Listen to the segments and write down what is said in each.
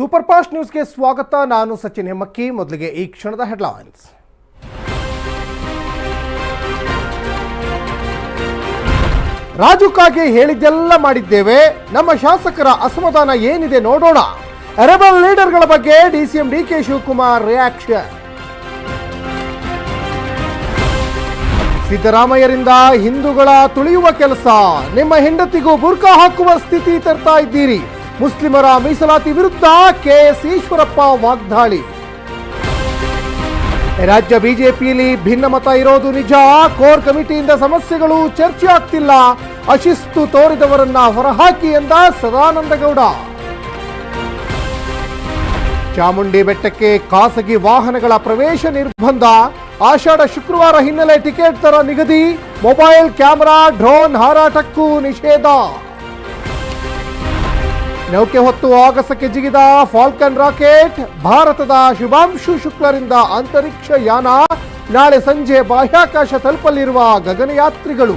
Super fast ನ್ಯೂಸ್ಗೆ ಸ್ವಾಗತ. ನಾನು ಸಚಿನ್ ಹೆಮ್ಮಕ್ಕಿ. ಮೊದಲಿಗೆ ಈ ಕ್ಷಣದ ಹೆಡ್ಲೈನ್ಸ್ ರಾಜುಕಾಗೆ ಹೇಳಿದ್ದೆಲ್ಲ ಮಾಡಿದ್ದೇವೆ. ನಮ್ಮ ಶಾಸಕರ ಅಸಮಾಧಾನ ಏನಿದೆ ನೋಡೋಣ. ರೆಬಲ್ ಲೀಡರ್ಗಳ ಬಗ್ಗೆ ಡಿಸಿಎಂ ಡಿಕೆ ಶಿವಕುಮಾರ್ ರಿಯಾಕ್ಷನ್ ಸಿದ್ದರಾಮಯ್ಯರಿಂದ ಹಿಂದೂಗಳ ತುಳಿಯುವ ಕೆಲಸ. ನಿಮ್ಮ ಹೆಂಡತಿಗೂ ಬುರ್ಕಾ ಹಾಕುವ ಸ್ಥಿತಿ ತರ್ತಾ ಇದ್ದೀರಿ. ಮುಸ್ಲಿಮರ ಮೀಸಲಾತಿ ವಿರುದ್ಧ ಕೆಎಸ್ ಈಶ್ವರಪ್ಪ ವಾಗ್ದಾಳಿ. ರಾಜ್ಯ ಬಿಜೆಪಿಯಲ್ಲಿ ಭಿನ್ನಮತ ಇರೋದು ನಿಜ, ಕೋರ್ ಕಮಿಟಿಯಿಂದ ಸಮಸ್ಯೆಗಳು ಚರ್ಚೆ ಆಗ್ತಿಲ್ಲ. ಅಶಿಸ್ತು ತೋರಿದವರನ್ನ ಹೊರಹಾಕಿ ಎಂದ ಸದಾನಂದಗೌಡ ಚಾಮುಂಡಿ ಬೆಟ್ಟಕ್ಕೆ ಖಾಸಗಿ ವಾಹನಗಳ ಪ್ರವೇಶ ನಿರ್ಬಂಧ. ಆಷಾಢ ಶುಕ್ರವಾರ ಹಿನ್ನೆಲೆ ಟಿಕೆಟ್ ದರ ನಿಗದಿ. ಮೊಬೈಲ್ ಕ್ಯಾಮೆರಾ, ಡ್ರೋನ್ ಹಾರಾಟಕ್ಕೂ ನಿಷೇಧ. ನೌಕೆ ಹೊತ್ತು ಆಗಸಕ್ಕೆ ಜಿಗಿದ ಫಾಲ್ಕನ್ ರಾಕೆಟ್, ಭಾರತದ ಶುಭಾಂಶು ಶುಕ್ಲರಿಂದ ಅಂತರಿಕ್ಷ ಯಾನ, ನಾಳೆ ಸಂಜೆ ಬಾಹ್ಯಾಕಾಶ ತಲುಪಲಿರುವ ಗಗನಯಾತ್ರಿಗಳು.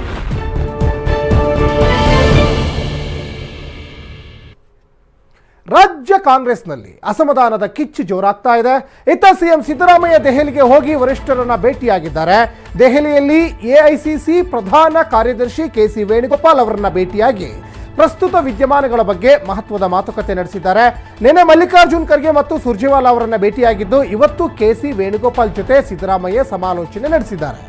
ರಾಜ್ಯ ಕಾಂಗ್ರೆಸ್ನಲ್ಲಿ ಅಸಮಾಧಾನದ ಕಿಚ್ಚು ಜೋರಾಗ್ತಾ ಇದೆ. ಇತ್ತ ಸಿಎಂ ಸಿದ್ದರಾಮಯ್ಯ ದೆಹಲಿಗೆ ಹೋಗಿ ವರಿಷ್ಠರನ್ನ ಭೇಟಿಯಾಗಿದ್ದಾರೆ. ದೆಹಲಿಯಲ್ಲಿ ಎಐಸಿಸಿ ಪ್ರಧಾನ ಕಾರ್ಯದರ್ಶಿ ಕೆಸಿ ವೇಣುಗೋಪಾಲ್ ಅವರನ್ನ ಭೇಟಿಯಾಗಿ ಪ್ರಸ್ತುತ ವಿದ್ಯಮಾನಗಳ ಬಗ್ಗೆ ಮಹತ್ವದ ಮಾತುಕತೆ ನಡೆಸಿದ್ದಾರೆ. ನಿನ್ನೆ ಮಲ್ಲಿಕಾರ್ಜುನ್ ಖರ್ಗೆ ಮತ್ತು ಸುರ್ಜೇವಾಲಾ ಅವರನ್ನ ಭೇಟಿಯಾಗಿದ್ದು, ಇವತ್ತು ಕೆಸಿ ವೇಣುಗೋಪಾಲ್ ಜೊತೆ ಸಿದ್ದರಾಮಯ್ಯ ಸಮಾಲೋಚನೆ ನಡೆಸಿದ್ದಾರೆ.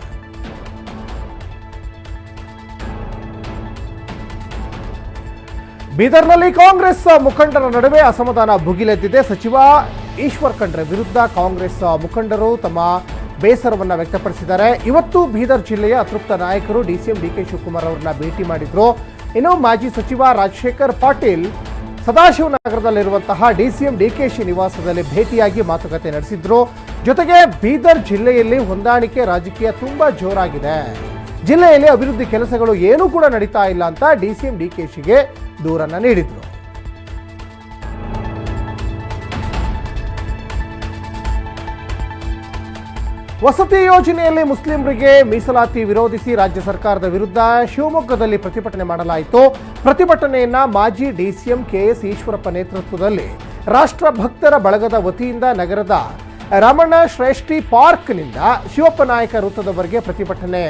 ಬೀದರ್ನಲ್ಲಿ ಕಾಂಗ್ರೆಸ್ ಮುಖಂಡರ ನಡುವೆ ಅಸಮಾಧಾನ ಭುಗಿಲೆದ್ದಿದೆ. ಸಚಿವ ಈಶ್ವರ್ ಖಂಡ್ರೆ ವಿರುದ್ಧ ಕಾಂಗ್ರೆಸ್ ಮುಖಂಡರು ತಮ್ಮ ಬೇಸರವನ್ನು ವ್ಯಕ್ತಪಡಿಸಿದ್ದಾರೆ. ಇವತ್ತು ಬೀದರ್ ಜಿಲ್ಲೆಯ ಅತೃಪ್ತ ನಾಯಕರು ಡಿಸಿಎಂ ಡಿಕೆ ಶಿವಕುಮಾರ್ ಅವರನ್ನ ಭೇಟಿ ಮಾಡಿದ್ರು. ಇನ್ನು ಮಾಜಿ ಸಚಿವ ರಾಜಶೇಖರ್ ಪಾಟೀಲ್ ಸದಾಶಿವನಗರದಲ್ಲಿರುವಂತಹ ಡಿಸಿಎಂ ಡಿಕೆಶಿ ನಿವಾಸದಲ್ಲಿ ಭೇಟಿಯಾಗಿ ಮಾತುಕತೆ ನಡೆಸಿದ್ರು. ಜೊತೆಗೆ ಬೀದರ್ ಜಿಲ್ಲೆಯಲ್ಲಿ ಹೊಂದಾಣಿಕೆ ರಾಜಕೀಯ ತುಂಬಾ ಜೋರಾಗಿದೆ. ಜಿಲ್ಲೆಯಲ್ಲಿ ಅಭಿವೃದ್ಧಿ ಕೆಲಸಗಳು ಏನೂ ಕೂಡ ನಡೀತಾ ಇಲ್ಲ ಅಂತ ಡಿಸಿಎಂ ಡಿಕೆಶಿಗೆ ದೂರನ್ನ ನೀಡಿದ್ರು. ವಸತಿ ಯೋಜನೆಯಲ್ಲಿ ಮುಸ್ಲಿಮರಿಗೆ ಮೀಸಲಾತಿ ವಿರೋಧಿಸಿ ರಾಜ್ಯ ಸರ್ಕಾರದ ವಿರುದ್ಧ ಶಿವಮೊಗ್ಗದಲ್ಲಿ ಪ್ರತಿಭಟನೆ ಮಾಡಲಾಯಿತು. ಪ್ರತಿಭಟನೆಯನ್ನ ಮಾಜಿ ಡಿಸಿಎಂ ಕೆಎಸ್ ಈಶ್ವರಪ್ಪ ನೇತೃತ್ವದಲ್ಲಿ ರಾಷ್ಟ್ರ ಭಕ್ತರ ಬಳಗದ ವತಿಯಿಂದ ನಗರದ ರಮಣ ಶ್ರೇಷ್ಠಿ ಪಾರ್ಕ್ನಿಂದ ಶಿವಪ್ಪ ನಾಯಕ ವೃತ್ತದವರೆಗೆ ಪ್ರತಿಭಟನೆ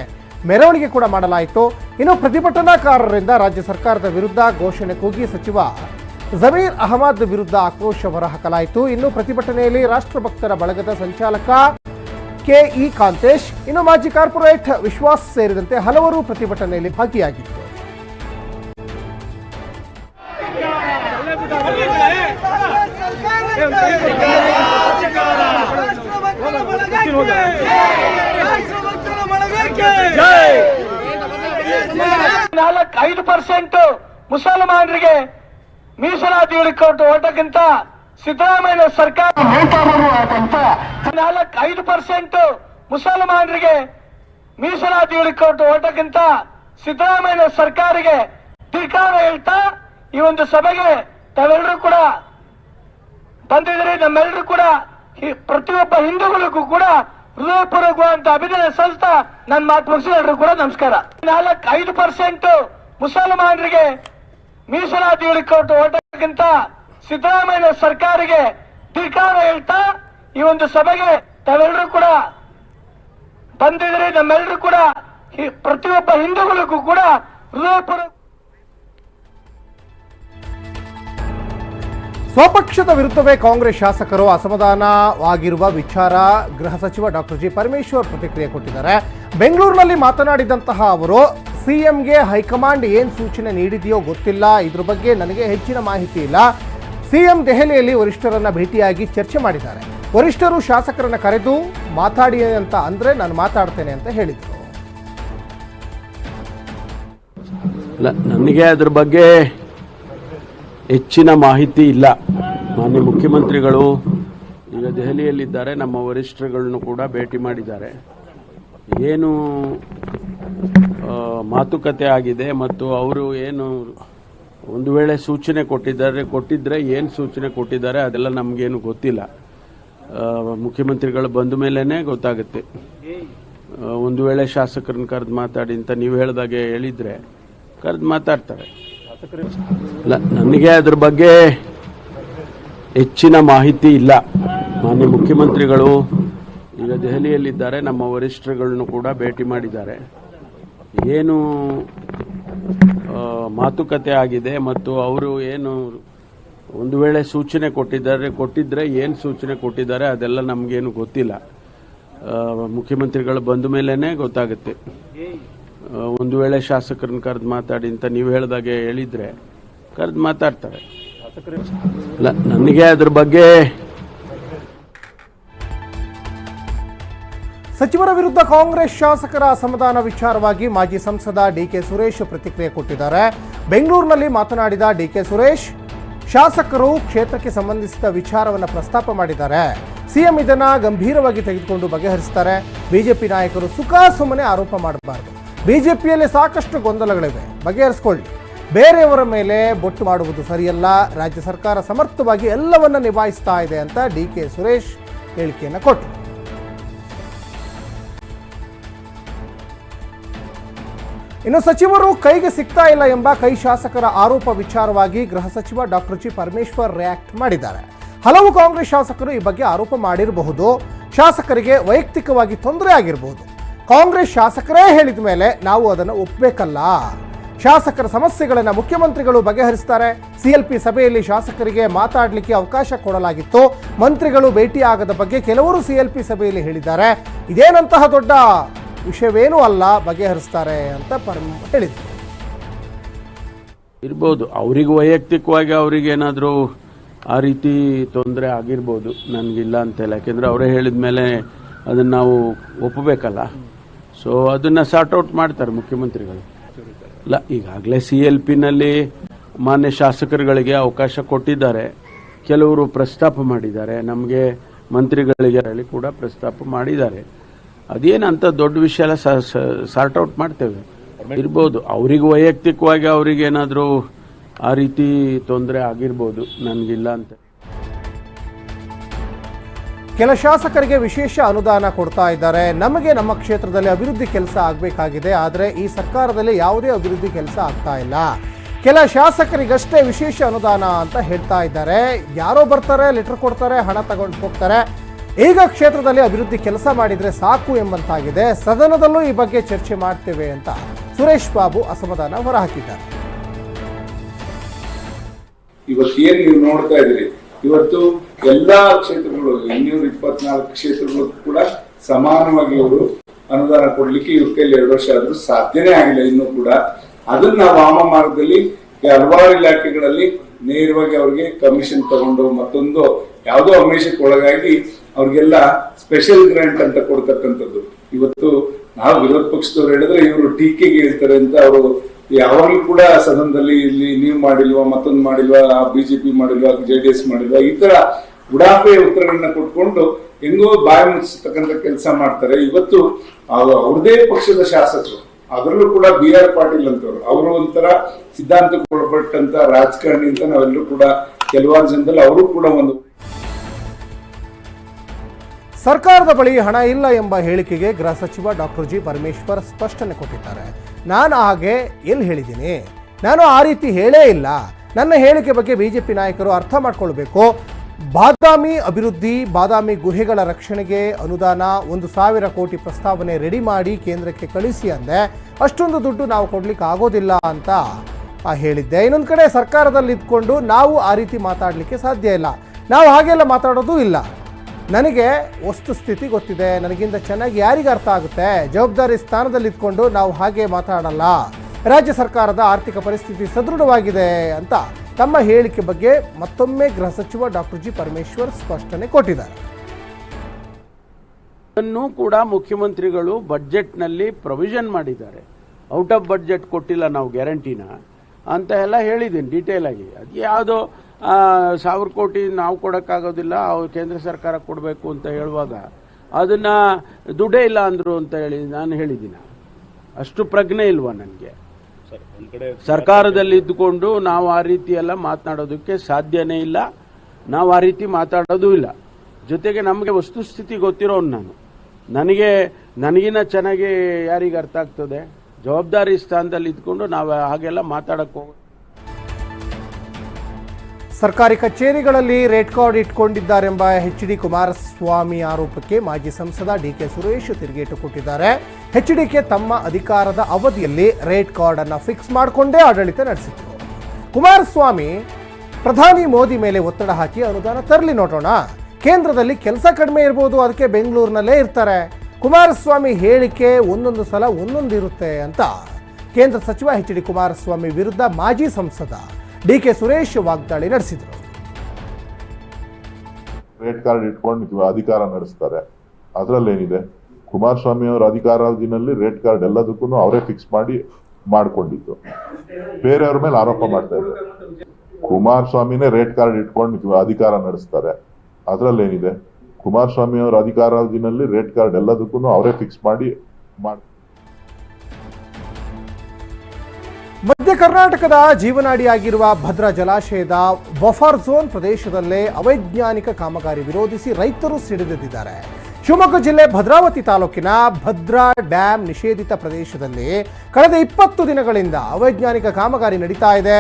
ಮೆರವಣಿಗೆ ಕೂಡ ಮಾಡಲಾಯಿತು. ಇನ್ನು ಪ್ರತಿಭಟನಾಕಾರರಿಂದ ರಾಜ್ಯ ಸರ್ಕಾರದ ವಿರುದ್ಧ ಘೋಷಣೆ ಕೂಗಿ ಸಚಿವ ಜಮೀರ್ ಅಹಮದ್ ವಿರುದ್ಧ ಆಕ್ರೋಶ ಹೊರಹಾಕಲಾಯಿತು. ಇನ್ನು ಪ್ರತಿಭಟನೆಯಲ್ಲಿ ರಾಷ್ಟ್ರಭಕ್ತರ ಬಳಗದ ಸಂಚಾಲಕ ಕೆಇ ಕಾಂತೇಶ್, ಇನ್ನು ಮಾಜಿ ಕಾರ್ಪೊರೇಟ್ ವಿಶ್ವಾಸ್ ಸೇರಿದಂತೆ ಹಲವರು ಪ್ರತಿಭಟನೆಯಲ್ಲಿ ಭಾಗಿಯಾಗಿದ್ದರು. ನಾಲ್ಕು ಐದು ಪರ್ಸೆಂಟ್ ಮುಸಲ್ಮಾನರಿಗೆ ಮೀಸಲಾತಿ ಹಿಡಿಕೊಂಡು ಓಟಕ್ಕಿಂತ ಸಿದ್ದರಾಮಯ್ಯ ಸರ್ಕಾರ ನಾಲ್ಕು ಐದು ಪರ್ಸೆಂಟ್ ಮುಸಲ್ಮಾನರಿಗೆ ಮೀಸಲಾತಿ ಹಿಡಿಕೊಂಡು ಓಟಕ್ಕಿಂತ ಸಿದ್ದರಾಮಯ್ಯ ಸರ್ಕಾರಿಗೆ ಧಿಕಾರ ಹೇಳ್ತಾ ಈ ಒಂದು ಸಭೆಗೆ ತಾವೆಲ್ಲರೂ ಕೂಡ ಬಂದಿದ್ರೆ ನಮ್ಮೆಲ್ಲರೂ ಕೂಡ ಪ್ರತಿಯೊಬ್ಬ ಹಿಂದೂಗಳಿಗೂ ಕೂಡ ಹೃದಯಪೂರ್ವಕವಾದಂತ ಅಭಿನಂದನೆ ಸಲ್ತಾ ನನ್ನ ಮಾತು ಎಲ್ಲರೂ ಕೂಡ ನಮಸ್ಕಾರ. ನಾಲ್ಕು ಐದು ಪರ್ಸೆಂಟ್ ಮುಸಲ್ಮಾನರಿಗೆ ಮೀಸಲಾತಿ ಹಿಡಿಕೊಂಡು ಓಟಕ್ಕಿಂತ ಸಿದ್ದರಾಮಯ್ಯ ಸರ್ಕಾರಿಗೆ ಧಿಕಾರ ಹೇಳ್ತಾ ಈ ಒಂದು ಸಭೆಗೆ ತಾವೆಲ್ಲರೂ ಕೂಡ ಬಂದಿದ್ರೆ ನಮ್ಮೆಲ್ಲರೂ ಕೂಡ ಪ್ರತಿಯೊಬ್ಬ ಹಿಂದೂಗಳಿಗೂ ಕೂಡ ಸ್ವಪಕ್ಷದ ವಿರುದ್ಧವೇ ಕಾಂಗ್ರೆಸ್ ಶಾಸಕರು ಅಸಮಾಧಾನವಾಗಿರುವ ವಿಚಾರ ಗೃಹ ಸಚಿವ ಡಾಕ್ಟರ್ ಜಿ ಪರಮೇಶ್ವರ್ ಪ್ರತಿಕ್ರಿಯೆ ಕೊಟ್ಟಿದ್ದಾರೆ. ಬೆಂಗಳೂರಿನಲ್ಲಿ ಮಾತನಾಡಿದಂತಹ ಅವರು, ಸಿಎಂಗೆ ಹೈಕಮಾಂಡ್ ಏನು ಸೂಚನೆ ನೀಡಿದೆಯೋ ಗೊತ್ತಿಲ್ಲ, ಇದ್ರ ಬಗ್ಗೆ ನನಗೆ ಹೆಚ್ಚಿನ ಮಾಹಿತಿ ಇಲ್ಲ. ಸಿಎಂ ದೆಹಲಿಯಲ್ಲಿ ವರಿಷ್ಠರನ್ನ ಭೇಟಿಯಾಗಿ ಚರ್ಚೆ ಮಾಡಿದ್ದಾರೆ. ವರಿಷ್ಠರು ಶಾಸಕರನ್ನ ಕರೆದು ಮಾತಾಡಿ ಅಂತ ಅಂದ್ರೆ ನಾನು ಮಾತಾಡ್ತೇನೆ ಅಂತ ಹೇಳಿದರು. ನನಗೆ ಅದ್ರ ಬಗ್ಗೆ ಹೆಚ್ಚಿನ ಮಾಹಿತಿ ಇಲ್ಲ. ಮಾನ್ಯ ಮುಖ್ಯಮಂತ್ರಿಗಳು ಈಗ ದೆಹಲಿಯಲ್ಲಿದ್ದಾರೆ, ನಮ್ಮ ವರಿಷ್ಠರುಗಳನ್ನು ಕೂಡ ಭೇಟಿ ಮಾಡಿದ್ದಾರೆ. ಏನು ಮಾತುಕತೆ ಆಗಿದೆ ಮತ್ತು ಅವರು ಏನು ಒಂದು ವೇಳೆ ಸೂಚನೆ ಕೊಟ್ಟಿದ್ದಾರೆ, ಕೊಟ್ಟಿದ್ರೆ ಏನು ಸೂಚನೆ ಕೊಟ್ಟಿದ್ದಾರೆ ಅದೆಲ್ಲ ನಮಗೇನು ಗೊತ್ತಿಲ್ಲ. ಮುಖ್ಯಮಂತ್ರಿಗಳು ಬಂದ ಮೇಲೇ ಗೊತ್ತಾಗುತ್ತೆ. ಒಂದು ವೇಳೆ ಶಾಸಕರನ್ನ ಕರೆದು ಮಾತಾಡಿ ಅಂತ ನೀವು ಹೇಳಿದಾಗೆ ಹೇಳಿದ್ರೆ ಕರೆದು ಮಾತಾಡ್ತಾರೆ. ಇಲ್ಲ ನನಗೆ ಅದ್ರ ಬಗ್ಗೆ ಹೆಚ್ಚಿನ ಮಾಹಿತಿ ಇಲ್ಲ. ಮಾನ್ಯ ಮುಖ್ಯಮಂತ್ರಿಗಳು ಈಗ ದೆಹಲಿಯಲ್ಲಿದ್ದಾರೆ, ನಮ್ಮ ವರಿಷ್ಠರುಗಳನ್ನು ಕೂಡ ಭೇಟಿ ಮಾಡಿದ್ದಾರೆ. ಏನು ಮಾತುಕತೆ ಆಗಿದೆ ಮತ್ತು ಅವರು ಏನು ಒಂದು ವೇಳೆ ಸೂಚನೆ ಕೊಟ್ಟಿದ್ದಾರೆ, ಕೊಟ್ಟಿದ್ರೆ ಏನು ಸೂಚನೆ ಕೊಟ್ಟಿದ್ದಾರೆ ಅದೆಲ್ಲ ನಮಗೇನು ಗೊತ್ತಿಲ್ಲ. ಮುಖ್ಯಮಂತ್ರಿಗಳು ಬಂದ ಮೇಲೇ ಗೊತ್ತಾಗುತ್ತೆ. ಒಂದು ವೇಳೆ ಶಾಸಕರನ್ನ ಕರೆದು ಮಾತಾಡಿ ಅಂತ ನೀವು ಹೇಳಿದಾಗೆ ಹೇಳಿದ್ರೆ ಕರೆದು ಮಾತಾಡ್ತಾರೆ. ನನಗೆ ಅದ್ರ ಬಗ್ಗೆ ಸಚಿವರ ವಿರುದ್ಧ ಕಾಂಗ್ರೆಸ್ ಶಾಸಕರ ಅಸಮಾಧಾನ ವಿಚಾರವಾಗಿ ಮಾಜಿ ಸಂಸದ ಡಿಕೆ ಸುರೇಶ್ ಪ್ರತಿಕ್ರಿಯೆ ಕೊಟ್ಟಿದ್ದಾರೆ. ಬೆಂಗಳೂರಿನಲ್ಲಿ ಮಾತನಾಡಿದ ಡಿಕೆ ಸುರೇಶ್, ಶಾಸಕರು ಕ್ಷೇತ್ರಕ್ಕೆ ಸಂಬಂಧಿಸಿದ ವಿಚಾರವನ್ನು ಪ್ರಸ್ತಾಪ ಮಾಡಿದ್ದಾರೆ. ಸಿಎಂ ಇದನ್ನು ಗಂಭೀರವಾಗಿ ತೆಗೆದುಕೊಂಡು ಬಗೆಹರಿಸ್ತಾರೆ. ಬಿಜೆಪಿ ನಾಯಕರು ಸುಖ ಸುಮ್ಮನೆ ಆರೋಪ ಮಾಡಬಾರದು. ಬಿಜೆಪಿಯಲ್ಲಿ ಸಾಕಷ್ಟು ಗೊಂದಲಗಳಿವೆ. ಬಗೆಹರಿಸ್ಕೊಳ್ಳಿ. ಬೇರೆಯವರ ಮೇಲೆ ಬೊಟ್ಟು ಮಾಡುವುದು ಸರಿಯಲ್ಲ. ರಾಜ್ಯ ಸರ್ಕಾರ ಸಮರ್ಥವಾಗಿ ಎಲ್ಲವನ್ನ ನಿಭಾಯಿಸ್ತಾ ಇದೆ ಅಂತ ಡಿ ಕೆ ಸುರೇಶ್ ಹೇಳಿಕೆಯನ್ನು ಕೊಟ್ಟರು. ಇನ್ನು ಸಚಿವರು ಕೈಗೆ ಸಿಗ್ತಾ ಇಲ್ಲ ಎಂಬ ಕೈ ಶಾಸಕರ ಆರೋಪ ವಿಚಾರವಾಗಿ ಗೃಹ ಸಚಿವ ಡಾಕ್ಟರ್ ಜಿ ಪರಮೇಶ್ವರ್ ರಿಯಾಕ್ಟ್ ಮಾಡಿದ್ದಾರೆ. ಹಲವು ಕಾಂಗ್ರೆಸ್ ಶಾಸಕರು ಈ ಬಗ್ಗೆ ಆರೋಪ ಮಾಡಿರಬಹುದು. ಶಾಸಕರಿಗೆ ವೈಯಕ್ತಿಕವಾಗಿ ತೊಂದರೆ ಆಗಿರಬಹುದು. ಕಾಂಗ್ರೆಸ್ ಶಾಸಕರೇ ಹೇಳಿದ ಮೇಲೆ ನಾವು ಅದನ್ನು ಒಪ್ಪಬೇಕಲ್ಲ. ಶಾಸಕರ ಸಮಸ್ಯೆಗಳನ್ನು ಮುಖ್ಯಮಂತ್ರಿಗಳು ಬಗೆಹರಿಸ್ತಾರೆ. ಸಿಎಲ್ಪಿ ಸಭೆಯಲ್ಲಿ ಶಾಸಕರಿಗೆ ಮಾತಾಡಲಿಕ್ಕೆ ಅವಕಾಶ ಕೊಡಲಾಗಿತ್ತು. ಮಂತ್ರಿಗಳು ಭೇಟಿಯಾಗದ ಬಗ್ಗೆ ಕೆಲವರು ಸಿಎಲ್ಪಿ ಸಭೆಯಲ್ಲಿ ಹೇಳಿದ್ದಾರೆ. ಇದೇನಂತಹ ದೊಡ್ಡ ವಿಷಯವೇನೂ ಅಲ್ಲ, ಬಗೆಹರಿಸ್ತಾರೆ ಅಂತ ಪರಮ ಹೇಳಿದ್ರು. ಇರ್ಬೋದು, ಅವರಿಗೆ ವೈಯಕ್ತಿಕವಾಗಿ ಅವರಿಗೇನಾದರೂ ಆ ರೀತಿ ತೊಂದರೆ ಆಗಿರ್ಬೋದು, ನನಗಿಲ್ಲ ಅಂತೇಳಿ ಯಾಕೆಂದರೆ ಅವರೇ ಹೇಳಿದ ಮೇಲೆ ಅದನ್ನು ನಾವು ಒಪ್ಪಬೇಕಲ್ಲ. ಸೊ ಅದನ್ನು ಸಾರ್ಟ್ ಔಟ್ ಮಾಡ್ತಾರೆ ಮುಖ್ಯಮಂತ್ರಿಗಳು. ಇಲ್ಲ ಈಗಾಗಲೇ ಸಿ ಎಲ್ ಪಿನಲ್ಲಿ ಮಾನ್ಯ ಶಾಸಕರುಗಳಿಗೆ ಅವಕಾಶ ಕೊಟ್ಟಿದ್ದಾರೆ. ಕೆಲವರು ಪ್ರಸ್ತಾಪ ಮಾಡಿದ್ದಾರೆ. ನಮಗೆ ಮಂತ್ರಿಗಳಿಗೆ ಕೂಡ ಪ್ರಸ್ತಾಪ ಮಾಡಿದ್ದಾರೆ. ಅದೇನಂತ ದೊಡ್ಡ ವಿಷಯ ಎಲ್ಲ ಸಾರ್ಟ್ ಔಟ್ ಮಾಡ್ತೇವೆ. ಇರ್ಬೋದು. ಅವ್ರಿಗೆ ವೈಯಕ್ತಿಕವಾಗಿ ಅವ್ರಿಗೇನಾದರೂ ಆ ರೀತಿ ತೊಂದರೆ ಆಗಿರ್ಬೋದು. ನನಗಿಲ್ಲ ಅಂತ. ಕೆಲ ಶಾಸಕರಿಗೆ ವಿಶೇಷ ಅನುದಾನ ಕೊಡ್ತಾ ಇದ್ದಾರೆ. ನಮಗೆ ನಮ್ಮ ಕ್ಷೇತ್ರದಲ್ಲಿ ಅಭಿವೃದ್ಧಿ ಕೆಲಸ ಆಗಬೇಕಾಗಿದೆ. ಆದರೆ ಈ ಸರ್ಕಾರದಲ್ಲಿ ಯಾವುದೇ ಅಭಿವೃದ್ಧಿ ಕೆಲಸ ಆಗ್ತಾ ಇಲ್ಲ. ಕೆಲ ಶಾಸಕರಿಗಷ್ಟೇ ವಿಶೇಷ ಅನುದಾನ ಅಂತ ಹೇಳ್ತಾ ಇದ್ದಾರೆ. ಯಾರೋ ಬರ್ತಾರೆ ಲೆಟರ್ ಕೊಡ್ತಾರೆ ಹಣ ತಗೊಂಡು ಹೋಗ್ತಾರೆ. ಈಗ ಕ್ಷೇತ್ರದಲ್ಲಿ ಅಭಿವೃದ್ಧಿ ಕೆಲಸ ಮಾಡಿದ್ರೆ ಸಾಕು ಎಂಬಂತಾಗಿದೆ. ಸದನದಲ್ಲೂ ಈ ಬಗ್ಗೆ ಚರ್ಚೆ ಮಾಡ್ತೇವೆ ಅಂತ ಸುರೇಶ್ ಬಾಬು ಅಸಮಾಧಾನ ಹೊರಹಾಕಿದ್ದಾರೆ. ಇವತ್ತು ಏನ್ ನೀವು ನೋಡ್ತಾ ಇದ್ರಿ ಇವತ್ತು ಎಲ್ಲಾ ಕ್ಷೇತ್ರಗಳು, ಇನ್ನೂರ ಇಪ್ಪತ್ನಾಲ್ಕು ಕ್ಷೇತ್ರಗಳು ಕೂಡ ಸಮಾನವಾಗಿ ಅವರು ಅನುದಾನ ಕೊಡ್ಲಿಕ್ಕೆ ಇವ್ರ ಕೈಲಿ ಎರಡು ವರ್ಷ ಆದ್ರೂ ಸಾಧ್ಯನೇ ಆಗಿಲ್ಲ. ಇನ್ನೂ ಕೂಡ ಅದನ್ನ ವಾಮ ಮಾರ್ಗದಲ್ಲಿ ಹಲವಾರು ಇಲಾಖೆಗಳಲ್ಲಿ ನೇರವಾಗಿ ಅವ್ರಿಗೆ ಕಮಿಷನ್ ತಗೊಂಡು ಮತ್ತೊಂದು ಯಾವುದೋ ಅಮೇಶಕ್ಕೆ ಒಳಗಾಗಿ ಅವ್ರಿಗೆಲ್ಲ ಸ್ಪೆಷಲ್ ಗ್ರಾಂಟ್ ಅಂತ ಕೊಡ್ತಕ್ಕಂಥದ್ದು. ಇವತ್ತು ನಾವು ವಿರೋಧ ಪಕ್ಷದವ್ರು ಹೇಳಿದ್ರೆ ಇವರು ಟೀಕೆಗೆ ಹೇಳ್ತಾರೆ ಅಂತ ಅವರು ಯಾವಾಗ್ಲೂ ಕೂಡ ಸದನದಲ್ಲಿ ಇಲ್ಲಿ ನೀವು ಮಾಡಿಲ್ವಾ, ಮತ್ತೊಂದು ಮಾಡಿಲ್ವಾ, ಬಿಜೆಪಿ ಮಾಡಿಲ್ವಾ, ಜೆ ಡಿ ಎಸ್ ಮಾಡಿಲ್ವಾ, ಈ ತರ ಉಡಾಫೆ ಉತ್ತರಗಳನ್ನ ಕೊಟ್ಕೊಂಡು ಹೆಂಗೋ ಬಾಯಿ ಮುಚ್ಚಿಸ್ತಕ್ಕಂಥ ಕೆಲಸ ಮಾಡ್ತಾರೆ. ಇವತ್ತು ಅವ್ರು- ಅವ್ರದೇ ಪಕ್ಷದ ಶಾಸಕರು, ಅದರಲ್ಲೂ ಕೂಡ ಬಿ ಆರ್ ಪಾಟೀಲ್ ಅಂತವ್ರು, ಅವರು ಒಂಥರ ಸಿದ್ಧಾಂತಕ್ಕೆ ಒಳಪಟ್ಟಂತ ರಾಜಕಾರಣಿ ಅಂತ ನಾವೆಲ್ಲರೂ ಕೂಡ ಕೆಲವಾರು ಜನದಲ್ಲಿ ಅವರು ಕೂಡ ಒಂದು ಸರ್ಕಾರದ ಬಳಿ ಹಣ ಇಲ್ಲ ಎಂಬ ಹೇಳಿಕೆಗೆ ಗೃಹ ಸಚಿವ ಡಾಕ್ಟರ್ ಜಿ ಪರಮೇಶ್ವರ್ ಸ್ಪಷ್ಟನೆ ಕೊಟ್ಟಿದ್ದಾರೆ. ನಾನು ಹಾಗೆ ಎಲ್ಲಿ ಹೇಳಿದ್ದೀನಿ? ನಾನು ಆ ರೀತಿ ಹೇಳೇ ಇಲ್ಲ. ನನ್ನ ಹೇಳಿಕೆ ಬಗ್ಗೆ ಬಿಜೆಪಿ ನಾಯಕರು ಅರ್ಥ ಮಾಡ್ಕೊಳ್ಬೇಕು. ಬಾದಾಮಿ ಅಭಿವೃದ್ಧಿ, ಬಾದಾಮಿ ಗುಹೆಗಳ ರಕ್ಷಣೆಗೆ ಅನುದಾನ, ಒಂದು ಸಾವಿರ ಕೋಟಿ ಪ್ರಸ್ತಾವನೆ ರೆಡಿ ಮಾಡಿ ಕೇಂದ್ರಕ್ಕೆ ಕಳಿಸಿ ಅಂದೆ. ಅಷ್ಟೊಂದು ದುಡ್ಡು ನಾವು ಕೊಡ್ಲಿಕ್ಕೆ ಆಗೋದಿಲ್ಲ ಅಂತ ಹೇಳಿದ್ದೆ. ಇನ್ನೊಂದು ಕಡೆ ಸರ್ಕಾರದಲ್ಲಿ ಇದ್ಕೊಂಡು ನಾವು ಆ ರೀತಿ ಮಾತಾಡಲಿಕ್ಕೆ ಸಾಧ್ಯ ಇಲ್ಲ. ನಾವು ಹಾಗೆಲ್ಲ ಮಾತಾಡೋದು ಇಲ್ಲ. ನನಗೆ ವಸ್ತುಸ್ಥಿತಿ ಗೊತ್ತಿದೆ. ನನಗಿಂತ ಚೆನ್ನಾಗಿ ಯಾರಿಗೆ ಅರ್ಥ ಆಗುತ್ತೆ? ಜವಾಬ್ದಾರಿ ಸ್ಥಾನದಲ್ಲಿ ಇದ್ಕೊಂಡು ನಾವು ಹಾಗೆ ಮಾತಾಡಲ್ಲ. ರಾಜ್ಯ ಸರ್ಕಾರದ ಆರ್ಥಿಕ ಪರಿಸ್ಥಿತಿ ಸದೃಢವಾಗಿದೆ ಅಂತ ತಮ್ಮ ಹೇಳಿಕೆ ಬಗ್ಗೆ ಮತ್ತೊಮ್ಮೆ ಗೃಹ ಸಚಿವ ಡಾಕ್ಟರ್ ಜಿ ಪರಮೇಶ್ವರ್ ಸ್ಪಷ್ಟನೆ ಕೊಟ್ಟಿದ್ದಾರೆ. ಅದನ್ನು ಕೂಡ ಮುಖ್ಯಮಂತ್ರಿಗಳು ಬಜೆಟ್ನಲ್ಲಿ ಪ್ರೊವಿಷನ್ ಮಾಡಿದ್ದಾರೆ. ಔಟ್ ಆಫ್ ಬಡ್ಜೆಟ್ ಕೊಟ್ಟಿಲ್ಲ ನಾವು ಗ್ಯಾರಂಟಿನ ಅಂತ ಎಲ್ಲ ಹೇಳಿದ್ದೀನಿ ಡೀಟೇಲ್ ಆಗಿ. ಅದು ಯಾವುದೋ ಸಾವಿರ ಕೋಟಿ ನಾವು ಕೊಡೋಕ್ಕಾಗೋದಿಲ್ಲ ಅವ್ರು ಕೇಂದ್ರ ಸರ್ಕಾರ ಕೊಡಬೇಕು ಅಂತ ಹೇಳುವಾಗ ಅದನ್ನು ದುಡ್ಡೇ ಇಲ್ಲ ಅಂದರು ಅಂತ ಹೇಳಿ ನಾನು ಹೇಳಿದ್ದೀನಿ. ಅಷ್ಟು ಪ್ರಜ್ಞೆ ಇಲ್ವಾ ನನಗೆ? ಸರ್ಕಾರದಲ್ಲಿ ಇದ್ದುಕೊಂಡು ನಾವು ಆ ರೀತಿ ಎಲ್ಲ ಮಾತನಾಡೋದಕ್ಕೆ ಸಾಧ್ಯನೇ ಇಲ್ಲ. ನಾವು ಆ ರೀತಿ ಮಾತಾಡೋದೂ ಇಲ್ಲ. ಜೊತೆಗೆ ನಮಗೆ ವಸ್ತುಸ್ಥಿತಿ ಗೊತ್ತಿರೋನು ನಾನು. ನನಗೆ ನನಗಿನ್ನ ಚೆನ್ನಾಗಿ ಯಾರಿಗೆ ಅರ್ಥ ಆಗ್ತದೆ? ಜವಾಬ್ದಾರಿ ಸ್ಥಾನದಲ್ಲಿ ಇದ್ಕೊಂಡು ನಾವು ಹಾಗೆಲ್ಲ ಮಾತಾಡಕ್ಕೆ ಹೋಗ ಸರ್ಕಾರಿ ಕಚೇರಿಗಳಲ್ಲಿ ರೇಟ್ ಕಾರ್ಡ್ ಇಟ್ಕೊಂಡಿದ್ದಾರೆಂಬ ಎಚ್ ಡಿ ಕುಮಾರಸ್ವಾಮಿ ಆರೋಪಕ್ಕೆ ಮಾಜಿ ಸಂಸದ ಡಿ ಕೆ ಸುರೇಶ್ ತಿರುಗೇಟು ಕೊಟ್ಟಿದ್ದಾರೆ. ಎಚ್ ಡಿಕೆ ತಮ್ಮ ಅಧಿಕಾರದ ಅವಧಿಯಲ್ಲಿ ರೇಟ್ ಕಾರ್ಡ್ ಅನ್ನು ಫಿಕ್ಸ್ ಮಾಡಿಕೊಂಡೇ ಆಡಳಿತ ನಡೆಸಿದ್ರು ಕುಮಾರಸ್ವಾಮಿ, ಪ್ರಧಾನಿ ಮೋದಿ ಮೇಲೆ ಒತ್ತಡ ಹಾಕಿ ಅನುದಾನ ತರಲಿ ನೋಡೋಣ. ಕೇಂದ್ರದಲ್ಲಿ ಕೆಲಸ ಕಡಿಮೆ ಇರ್ಬೋದು, ಅದಕ್ಕೆ ಬೆಂಗಳೂರಿನಲ್ಲೇ ಇರ್ತಾರೆ. ಕುಮಾರಸ್ವಾಮಿ ಹೇಳಿಕೆ ಒಂದೊಂದು ಸಲ ಒಂದೊಂದಿರುತ್ತೆ ಅಂತ ಕೇಂದ್ರ ಸಚಿವ ಎಚ್ ಡಿ ಕುಮಾರಸ್ವಾಮಿ ವಿರುದ್ಧ ಮಾಜಿ ಸಂಸದ ಡಿ ಕೆ ಸುರೇಶ್ ವಾಗ್ದಾಳಿ ನಡೆಸಿದರು. ರೇಟ್ ಕಾರ್ಡ್ ಇಟ್ಕೊಂಡು ಅಧಿಕಾರ ನಡೆಸ್ತಾರೆ. ಏನಿದೆ ಕುಮಾರಸ್ವಾಮಿ ಅವರ ಅಧಿಕಾರಾವಧಿನಲ್ಲಿ ರೇಟ್ ಕಾರ್ಡ್ ಎಲ್ಲದಕ್ಕೂ ಅವರೇ ಫಿಕ್ಸ್ ಮಾಡಿ ಮಾಡಿಕೊಂಡಿದ್ದು. ಬೇರೆಯವ್ರ ಮೇಲೆ ಆರೋಪ ಮಾಡ್ತಾ ಇದ್ದಾರೆ. ಕುಮಾರಸ್ವಾಮಿನೇ ರೇಟ್ ಕಾರ್ಡ್ ಇಟ್ಕೊಂಡು ಅಧಿಕಾರ ನಡೆಸ್ತಾರೆ. ಅದ್ರಲ್ಲೇನಿದೆ? ಕುಮಾರಸ್ವಾಮಿ ಅವರ ಅಧಿಕಾರಾವಧಿನಲ್ಲಿ ರೇಟ್ ಕಾರ್ಡ್ ಎಲ್ಲದಕ್ಕೂ ಅವರೇ ಫಿಕ್ಸ್ ಮಾಡಿ ಮಾಡಿ ಮಧ್ಯ ಕರ್ನಾಟಕದ ಜೀವನಾಡಿಯಾಗಿರುವ ಭದ್ರಾ ಜಲಾಶಯದ ಬಫರ್ ಝೋನ್ ಪ್ರದೇಶದಲ್ಲೇ ಅವೈಜ್ಞಾನಿಕ ಕಾಮಗಾರಿ ವಿರೋಧಿಸಿ ರೈತರು ಸಿಡಿದೆದ್ದಿದ್ದಾರೆ. ಶಿವಮೊಗ್ಗ ಜಿಲ್ಲೆ ಭದ್ರಾವತಿ ತಾಲೂಕಿನ ಭದ್ರಾ ಡ್ಯಾಂ ನಿಷೇಧಿತ ಪ್ರದೇಶದಲ್ಲಿ ಕಳೆದ ಇಪ್ಪತ್ತು ದಿನಗಳಿಂದ ಅವೈಜ್ಞಾನಿಕ ಕಾಮಗಾರಿ ನಡೀತಾ ಇದೆ.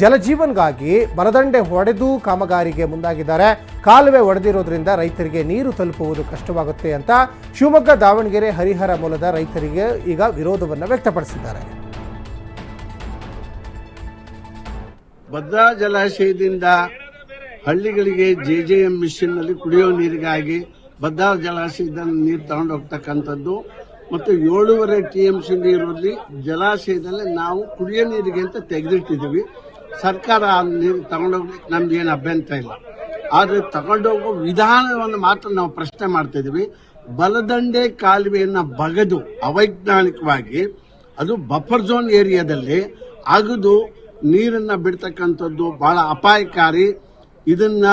ಜಲಜೀವನ್ಗಾಗಿ ಬಲದಂಡೆ ಹೊಡೆದು ಕಾಮಗಾರಿಗೆ ಮುಂದಾಗಿದ್ದಾರೆ. ಕಾಲುವೆ ಒಡೆದಿರೋದ್ರಿಂದ ರೈತರಿಗೆ ನೀರು ತಲುಪುವುದು ಕಷ್ಟವಾಗುತ್ತೆ ಅಂತ ಶಿವಮೊಗ್ಗ ದಾವಣಗೆರೆ ಹರಿಹರ ಮೂಲದ ರೈತರಿಗೆ ಈಗ ವಿರೋಧವನ್ನು ವ್ಯಕ್ತಪಡಿಸಿದ್ದಾರೆ. ಭದ್ರಾ ಜಲಾಶಯದಿಂದ ಹಳ್ಳಿಗಳಿಗೆ ಜೆ ಜೆ ಎಂ ಮಿಷಿನ್ನಲ್ಲಿ ಕುಡಿಯೋ ನೀರಿಗಾಗಿ ಭದ್ರಾ ಜಲಾಶಯದಲ್ಲಿ ನೀರು ತಗೊಂಡು ಹೋಗ್ತಕ್ಕಂಥದ್ದು ಮತ್ತು ಏಳೂವರೆ ಟಿ ಎಂ ಸಿ ನೀರಲ್ಲಿ ಜಲಾಶಯದಲ್ಲಿ ನಾವು ಕುಡಿಯೋ ನೀರಿಗೆ ಅಂತ ತೆಗೆದಿಟ್ಟಿದ್ದೀವಿ. ಸರ್ಕಾರ ಆ ನೀರು ತಗೊಂಡೋಗ್ಲಿಕ್ಕೆ ಏನು ಅಭ್ಯಂತರ ಇಲ್ಲ. ಆದರೆ ತಗೊಂಡೋಗೋ ವಿಧಾನವನ್ನು ಮಾತ್ರ ನಾವು ಪ್ರಶ್ನೆ ಮಾಡ್ತಾ ಇದೀವಿ ಬಲದಂಡೆ ಕಾಲುವೆಯನ್ನು ಬಗೆದು ಅವೈಜ್ಞಾನಿಕವಾಗಿ ಅದು ಬಫರ್ ಝೋನ್ ಏರಿಯಾದಲ್ಲಿ ಅಗದು ನೀರನ್ನು ಬಿಡ್ತಕ್ಕಂಥದ್ದು ಬಹಳ ಅಪಾಯಕಾರಿ. ಇದನ್ನ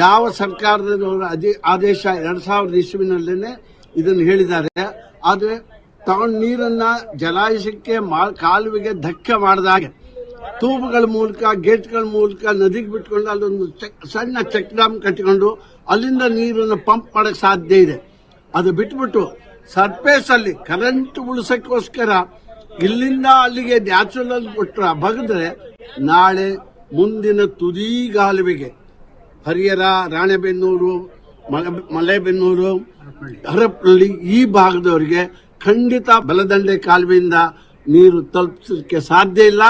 ಯಾವ ಸರ್ಕಾರದ ಆದೇಶ ಎರಡ್ ಸಾವಿರದ ಇಸ್ವಿನಲ್ಲೇನೆ ಇದನ್ನು ಹೇಳಿದ್ದಾರೆ. ಆದ್ರೆ ತಗೊಂಡ್ ನೀರನ್ನ ಜಲಾಯಿಸಕ್ಕೆ ಕಾಲುವೆಗೆ ಧಕ್ಕೆ ಮಾಡಿದಾಗ ತೂಬುಗಳ ಮೂಲಕ, ಗೇಟ್ಗಳ ಮೂಲಕ ನದಿಗೆ ಬಿಟ್ಕೊಂಡು ಅಲ್ಲೊಂದು ಚೆಕ್, ಸಣ್ಣ ಚೆಕ್ ಡ್ಯಾಮ್ ಕಟ್ಟಿಕೊಂಡು ಅಲ್ಲಿಂದ ನೀರನ್ನು ಪಂಪ್ ಮಾಡಕ್ ಸಾಧ್ಯ ಇದೆ. ಅದು ಬಿಟ್ಬಿಟ್ಟು ಸರ್ಫೇಸ್ ಅಲ್ಲಿ ಕರೆಂಟ್ ಉಳಿಸಕ್ಕೋಸ್ಕರ ಇಲ್ಲಿಂದ ಅಲ್ಲಿಗೆ ನ್ಯಾಚುರಲ್ ಕೊಟ್ಟರ ಬಗದ್ರೆ ನಾಳೆ ಮುಂದಿನ ತುದಿಗಾಲುವೆಗೆ ಹರಿಹರ, ರಾಣೆಬೆನ್ನೂರು, ಮಲೆ- ಮಲೆಬೆನ್ನೂರು ಹರಪ್ಪಳ್ಳಿ ಈ ಭಾಗದವರಿಗೆ ಖಂಡಿತ ಬಲದಂಡೆ ಕಾಲುವೆಯಿಂದ ನೀರು ತಲುಪಿಸಲಿಕ್ಕೆ ಸಾಧ್ಯ ಇಲ್ಲ.